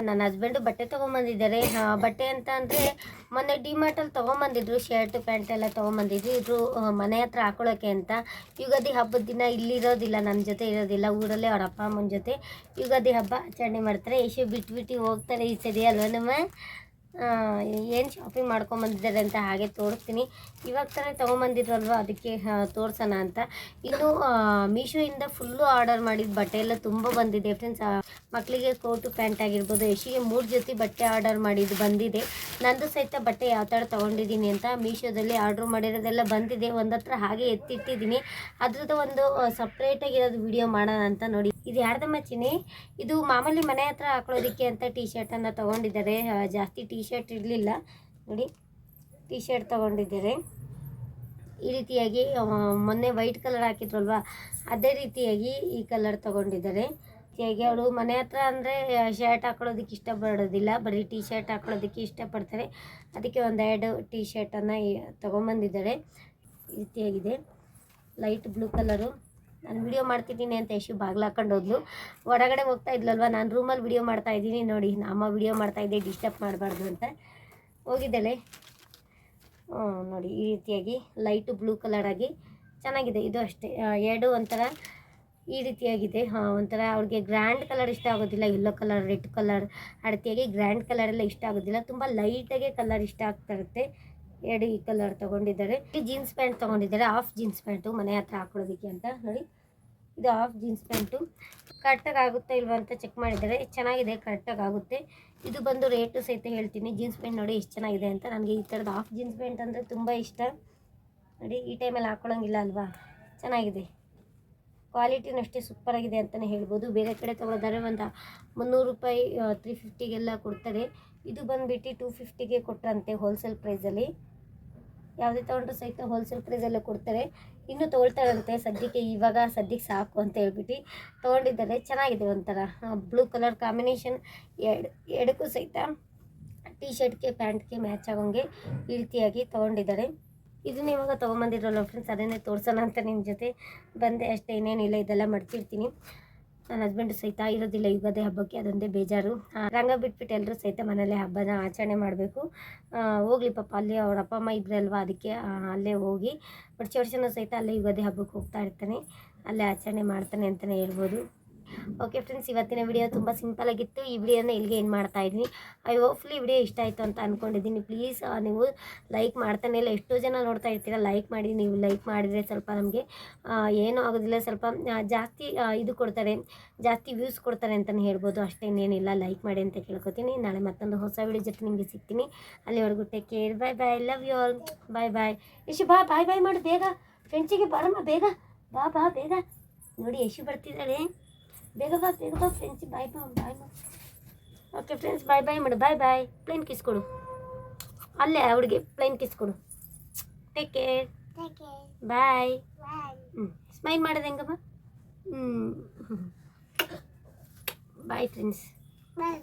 ನನ್ನ ಹಸ್ಬೆಂಡು ಬಟ್ಟೆ ತೊಗೊಂಬಂದಿದ್ದಾರೆ. ಬಟ್ಟೆ ಅಂತ ಅಂದರೆ ಮೊನ್ನೆ ಡಿಮಾರ್ಟಲ್ಲಿ ತೊಗೊಂಬಂದಿದ್ರು ಶರ್ಟ್ ಪ್ಯಾಂಟ್ ಎಲ್ಲ ತೊಗೊಂಬಂದಿದ್ರು. ಇದ್ರು ಮನೆ ಹತ್ರ ಹಾಕೊಳ್ಳೋಕ್ಕೆ ಅಂತ. ಯುಗಾದಿ ಹಬ್ಬದ ದಿನ ಇಲ್ಲಿರೋದಿಲ್ಲ ನನ್ನ ಜೊತೆ ಇರೋದಿಲ್ಲ. ಊರಲ್ಲೇ ಅವ್ರ ಅಪ್ಪ, ಅಮ್ಮನ ಜೊತೆ ಯುಗಾದಿ ಹಬ್ಬ ಆಚರಣೆ ಮಾಡ್ತಾರೆ. ಯಶು ಬಿಟ್ಟು ಹೋಗ್ತಾರೆ ಈ ಸರಿ ಅಲ್ವ ನಮ್ಮ? ಏನು ಶಾಪಿಂಗ್ ಮಾಡ್ಕೊಂಬಂದಿದ್ದಾರೆ ಅಂತ ಹಾಗೆ ತೋರಿಸ್ತೀನಿ. ಇವಾಗ ತಾನೇ ತೊಗೊಂಬಂದಿದ್ರಲ್ವ ಅದಕ್ಕೆ ತೋರ್ಸೋಣ ಅಂತ. ಇನ್ನು ಮೀಶೋಯಿಂದ ಫುಲ್ಲು ಆರ್ಡರ್ ಮಾಡಿದ ಬಟ್ಟೆ ಎಲ್ಲ ತುಂಬ ಬಂದಿದೆ ಫ್ರೆಂಡ್ಸ್ ಮಕ್ಕಳಿಗೆ ಕೋಟು ಪ್ಯಾಂಟ್ ಆಗಿರ್ಬೋದು, ಯಶಿಗೆ ಮೂರು ಜೊತೆ ಬಟ್ಟೆ ಆರ್ಡರ್ ಮಾಡಿದ್ದು ಬಂದಿದೆ. ನಂದು ಸಹಿತ ಬಟ್ಟೆ ಯಾವ ಥರ ತೊಗೊಂಡಿದ್ದೀನಿ ಅಂತ ಮೀಶೋದಲ್ಲಿ ಆರ್ಡ್ರ್ ಮಾಡಿರೋದೆಲ್ಲ ಬಂದಿದೆ. ಒಂದು ಹಾಗೆ ಎತ್ತಿಟ್ಟಿದ್ದೀನಿ. ಅದ್ರದ್ದು ಒಂದು ಸಪ್ರೇಟಾಗಿರೋದು ವಿಡಿಯೋ ಮಾಡೋಣ ಅಂತ ನೋಡಿ. ಇದು ಯಾರ್ದಮ್ಮ ಮಚ್ಚಿನಿ? ಇದು ಮಾಮೂಲಿ ಮನೆ ಹತ್ರ ಹಾಕೊಳ್ಳೋದಕ್ಕೆ ಅಂತ ಟೀ ಶರ್ಟನ್ನು ತೊಗೊಂಡಿದ್ದಾರೆ. ಜಾಸ್ತಿ ಟೀ ಶರ್ಟ್ ಇರಲಿಲ್ಲ. ನೋಡಿ ಟೀ ಶರ್ಟ್ ತೊಗೊಂಡಿದ್ದಾರೆ. ಈ ರೀತಿಯಾಗಿ ಮೊನ್ನೆ ವೈಟ್ ಕಲರ್ ಹಾಕಿದ್ರಲ್ವಾ? ಅದೇ ರೀತಿಯಾಗಿ ಈ ಕಲರ್ ತೊಗೊಂಡಿದ್ದಾರೆ. ಅವಳು ಮನೆ ಹತ್ರ ಅಂದರೆ ಶರ್ಟ್ ಹಾಕೊಳ್ಳೋದಕ್ಕೆ ಇಷ್ಟಪಡೋದಿಲ್ಲ. ಬರೀ ಟೀ ಶರ್ಟ್ ಹಾಕೊಳ್ಳೋದಕ್ಕೆ ಇಷ್ಟಪಡ್ತಾರೆ. ಅದಕ್ಕೆ ಒಂದೆರಡು ಟೀ ಶರ್ಟನ್ನು ತೊಗೊಂಬಂದಿದ್ದಾರೆ. ಈ ರೀತಿಯಾಗಿದೆ. ಲೈಟ್ ಬ್ಲೂ ಕಲರು ನಾನು ವಿಡಿಯೋ ಮಾಡ್ತಿದ್ದೀನಿ ಅಂತ ಯಶು ಬಾಗಿಲು ಹಾಕೊಂಡು ಹೋದ್ಲು. ಹೊರಗಡೆ ಹೋಗ್ತಾ ಇದ್ಲಲ್ವ? ನಾನು ರೂಮಲ್ಲಿ ವಿಡಿಯೋ ಮಾಡ್ತಾ ಇದ್ದೀನಿ ನೋಡಿ. ನಮ್ಮ ವಿಡಿಯೋ ಮಾಡ್ತಾ ಇದ್ದೆ ಡಿಸ್ಟರ್ಬ್ ಮಾಡಬಾರ್ದು ಅಂತ. ಹೋಗಿದ್ದಾಳೆ. ನೋಡಿ, ಈ ರೀತಿಯಾಗಿ ಲೈಟು ಬ್ಲೂ ಕಲರಾಗಿ ಚೆನ್ನಾಗಿದೆ. ಇದು ಅಷ್ಟೇ. ಎರಡು ಒಂಥರ ಈ ರೀತಿಯಾಗಿದೆ. ಒಂಥರ ಅವ್ರಿಗೆ ಗ್ರ್ಯಾಂಡ್ ಕಲರ್ ಇಷ್ಟ ಆಗೋದಿಲ್ಲ. ಯೆಲ್ಲೋ ಕಲರ್ ರೆಡ್ ಕಲರ್ ಅಡತಿಯಾಗಿ ಗ್ರ್ಯಾಂಡ್ ಕಲರ್ ಎಲ್ಲ ಇಷ್ಟ ಆಗೋದಿಲ್ಲ. ತುಂಬ ಲೈಟಾಗೆ ಕಲರ್ ಇಷ್ಟ ಆಗ್ತಾ ಇರುತ್ತೆ. ಎರಡು ಈ ಕಲರ್ ತೊಗೊಂಡಿದ್ದಾರೆ. ಜೀನ್ಸ್ ಪ್ಯಾಂಟ್ ತೊಗೊಂಡಿದ್ದಾರೆ. ಹಾಫ್ ಜೀನ್ಸ್ ಪ್ಯಾಂಟು ಮನೆ ಹತ್ರ ಹಾಕೊಳ್ಳೋದಕ್ಕೆ ಅಂತ ನೋಡಿ ಇದು ಹಾಫ್ ಜೀನ್ಸ್ ಪ್ಯಾಂಟು ಕರೆಕ್ಟಾಗಿ ಆಗುತ್ತಾ ಇಲ್ವಾ ಅಂತ ಚೆಕ್ ಮಾಡಿದ್ದಾರೆ. ಚೆನ್ನಾಗಿದೆ ಕರೆಕ್ಟಾಗಿ ಆಗುತ್ತೆ. ಇದು ಬಂದು ರೇಟು ಸಹಿತ ಹೇಳ್ತೀನಿ. ಜೀನ್ಸ್ ಪ್ಯಾಂಟ್ ನೋಡಿ ಎಷ್ಟು ಚೆನ್ನಾಗಿದೆ ಅಂತ. ನನಗೆ ಈ ಥರದ ಹಾಫ್ ಜೀನ್ಸ್ ಪ್ಯಾಂಟ್ ಅಂದರೆ ತುಂಬ ಇಷ್ಟ. ನೋಡಿ, ಈ ಟೈಮಲ್ಲಿ ಹಾಕೊಳ್ಳೋಂಗಿಲ್ಲ ಅಲ್ವಾ? ಚೆನ್ನಾಗಿದೆ. ಕ್ವಾಲಿಟಿನೂ ಅಷ್ಟೇ ಸೂಪರಾಗಿದೆ ಅಂತಲೇ ಹೇಳ್ಬೋದು. ಬೇರೆ ಕಡೆ ತೊಗೊಳೋದಾದ್ರೆ ಒಂದು ಮುನ್ನೂರು ರೂಪಾಯಿ ತ್ರೀ ಫಿಫ್ಟಿಗೆಲ್ಲ ಕೊಡ್ತಾರೆ. ಇದು ಬಂದುಬಿಟ್ಟು ಟೂ ಫಿಫ್ಟಿಗೆ ಕೊಟ್ಟರಂತೆ ಹೋಲ್ಸೇಲ್ ಪ್ರೈಸಲ್ಲಿ ಯಾವುದೇ ತೊಗೊಂಡ್ರು ಸಹಿತ ಹೋಲ್ಸೇಲ್ ಪ್ರೈಸಲ್ಲೇ ಕೊಡ್ತಾರೆ. ಇನ್ನೂ ತೊಗೊಳ್ತಾರಂತೆ ಸದ್ಯಕ್ಕೆ, ಇವಾಗ ಸದ್ಯಕ್ಕೆ ಸಾಕು ಅಂತ ಹೇಳ್ಬಿಟ್ಟು ತೊಗೊಂಡಿದ್ದಾರೆ. ಚೆನ್ನಾಗಿದೆ ಒಂಥರ. ಬ್ಲೂ ಕಲರ್ ಕಾಂಬಿನೇಷನ್ ಎರಡು, ಎರಡಕ್ಕೂ ಸಹಿತ ಟೀ ಶರ್ಟ್ಗೆ ಪ್ಯಾಂಟ್ಗೆ ಮ್ಯಾಚ್ ಆಗೋಂಗೆ ಈ ರೀತಿಯಾಗಿ ತೊಗೊಂಡಿದ್ದಾರೆ. ಇದನ್ನ ಇವಾಗ ತೊಗೊಂಬಂದಿರಲ್ಲ ಫ್ರೆಂಡ್ಸ್ ಅದನ್ನೇ ತೋರಿಸೋಣ ಅಂತ ನಿಮ್ಮ ಜೊತೆ. ಬಂದೆ ಅಷ್ಟೇ, ಇನ್ನೇನಿಲ್ಲ, ಇದೆಲ್ಲ ಮಡ್ತಿರ್ತೀನಿ ನನ್ನ ಹಸ್ಬೆಂಡು ಸಹಿತ ಇರೋದಿಲ್ಲ, ಯುಗಾದಿ ಹಬ್ಬಕ್ಕೆ ಅದೊಂದೇ ಬೇಜಾರು. ರಂಗ ಬಿಟ್ಬಿಟ್ಟು ಎಲ್ಲರೂ ಸಹಿತ ಮನೇಲೆ ಹಬ್ಬನ ಆಚರಣೆ ಮಾಡಬೇಕು. ಹೋಗ್ಲಿ ಪಾಪ, ಅಲ್ಲಿ ಅವ್ರ ಅಪ್ಪ, ಅಮ್ಮ ಇಬ್ಬರೇ ಅಲ್ವಾ ಅದಕ್ಕೆ ಅಲ್ಲೇ ಹೋಗಿ. ವರ್ಷ ವರ್ಷನೂ ಸಹಿತ ಅಲ್ಲೇ ಯುಗಾದಿ ಹಬ್ಬಕ್ಕೆ ಹೋಗ್ತಾ ಇರ್ತಾನೆ. ಅಲ್ಲೇ ಆಚರಣೆ ಮಾಡ್ತಾನೆ ಅಂತಲೇ ಹೇಳ್ಬೋದು. ಓಕೆ ಫ್ರೆಂಡ್ಸ್ ಇವತ್ತಿನ ವಿಡಿಯೋ ತುಂಬ ಸಿಂಪಲ್ ಆಗಿತ್ತು. ಈ ವಿಡಿಯೋನ ಇಲ್ಲಿಗೆ ಏನು ಮಾಡ್ತಾ ಇದ್ದೀನಿ. ಐ ಹೋಪ್ಫುಲಿ ವಿಡಿಯೋ ಇಷ್ಟ ಆಯಿತು ಅಂತ ಅಂದ್ಕೊಂಡಿದ್ದೀನಿ ಪ್ಲೀಸ್ ನೀವು ಲೈಕ್ ಮಾಡ್ತಾನೆ ಇಲ್ಲ. ಎಷ್ಟೋ ಜನ ನೋಡ್ತಾ ಇರ್ತೀರ ಲೈಕ್ ಮಾಡಿ. ನೀವು ಲೈಕ್ ಮಾಡಿದರೆ ಸ್ವಲ್ಪ ನಮಗೆ ಏನೂ ಆಗೋದಿಲ್ಲ. ಸ್ವಲ್ಪ ಜಾಸ್ತಿ ಇದು ಕೊಡ್ತಾರೆ, ಜಾಸ್ತಿ ವ್ಯೂಸ್ ಕೊಡ್ತಾರೆ ಅಂತಲೇ ಹೇಳ್ಬೋದು. ಅಷ್ಟೇ ಇನ್ನೇನಿಲ್ಲ. ಲೈಕ್ ಮಾಡಿ ಅಂತ ಕೇಳ್ಕೊತೀನಿ. ನಾಳೆ ಮತ್ತೊಂದು ಹೊಸ ವಿಡಿಯೋ ಜೊತೆ ನಿಮಗೆ ಸಿಗ್ತೀನಿ. ಅಲ್ಲಿವರೆಗೂ take care bye bye love you all bye bye Yashu, ಬಾ ಬಾಯ್ ಬಾಯ್ ಮಾಡು. ಬೇಗ. ಫ್ರೆಂಡ್ಸಿಗೆ ಬರಮ್ಮ, ಬೇಗ. ಬಾ ಬಾ, ಬೇಗ. ನೋಡಿ, ಯಶು ಬರ್ತಿದ್ದಾಳೆ. ಬೇಗ ಬಾ ಬೇಗ ಬಾ ಫ್ರೆಂಡ್ಸ್ ಬಾಯ್ ಬಾ ಬಾಯ್ ಬಾ ಓಕೆ ಫ್ರೆಂಡ್ಸ್ ಬಾಯ್ ಬಾಯ್ ಮಾಡು. ಬಾಯ್ ಬಾಯ್ ಪ್ಲೇನ್ ಕಿಸ್ ಕೊಡು. ಅಲ್ಲೇ ಅವಳಿಗೆ ಪ್ಲೇನ್ ಕಿಸ್ ಕೊಡು. ಟೇಕ್ ಕೇರ್ ಬಾಯ್ ಹ್ಞೂ ಸ್ಮೈಲ್ ಮಾಡೋದು ಹೆಂಗಮ್ಮ? ಹ್ಞೂ ಬಾಯ್ ಫ್ರೆಂಡ್ಸ್ ಬಾಯ್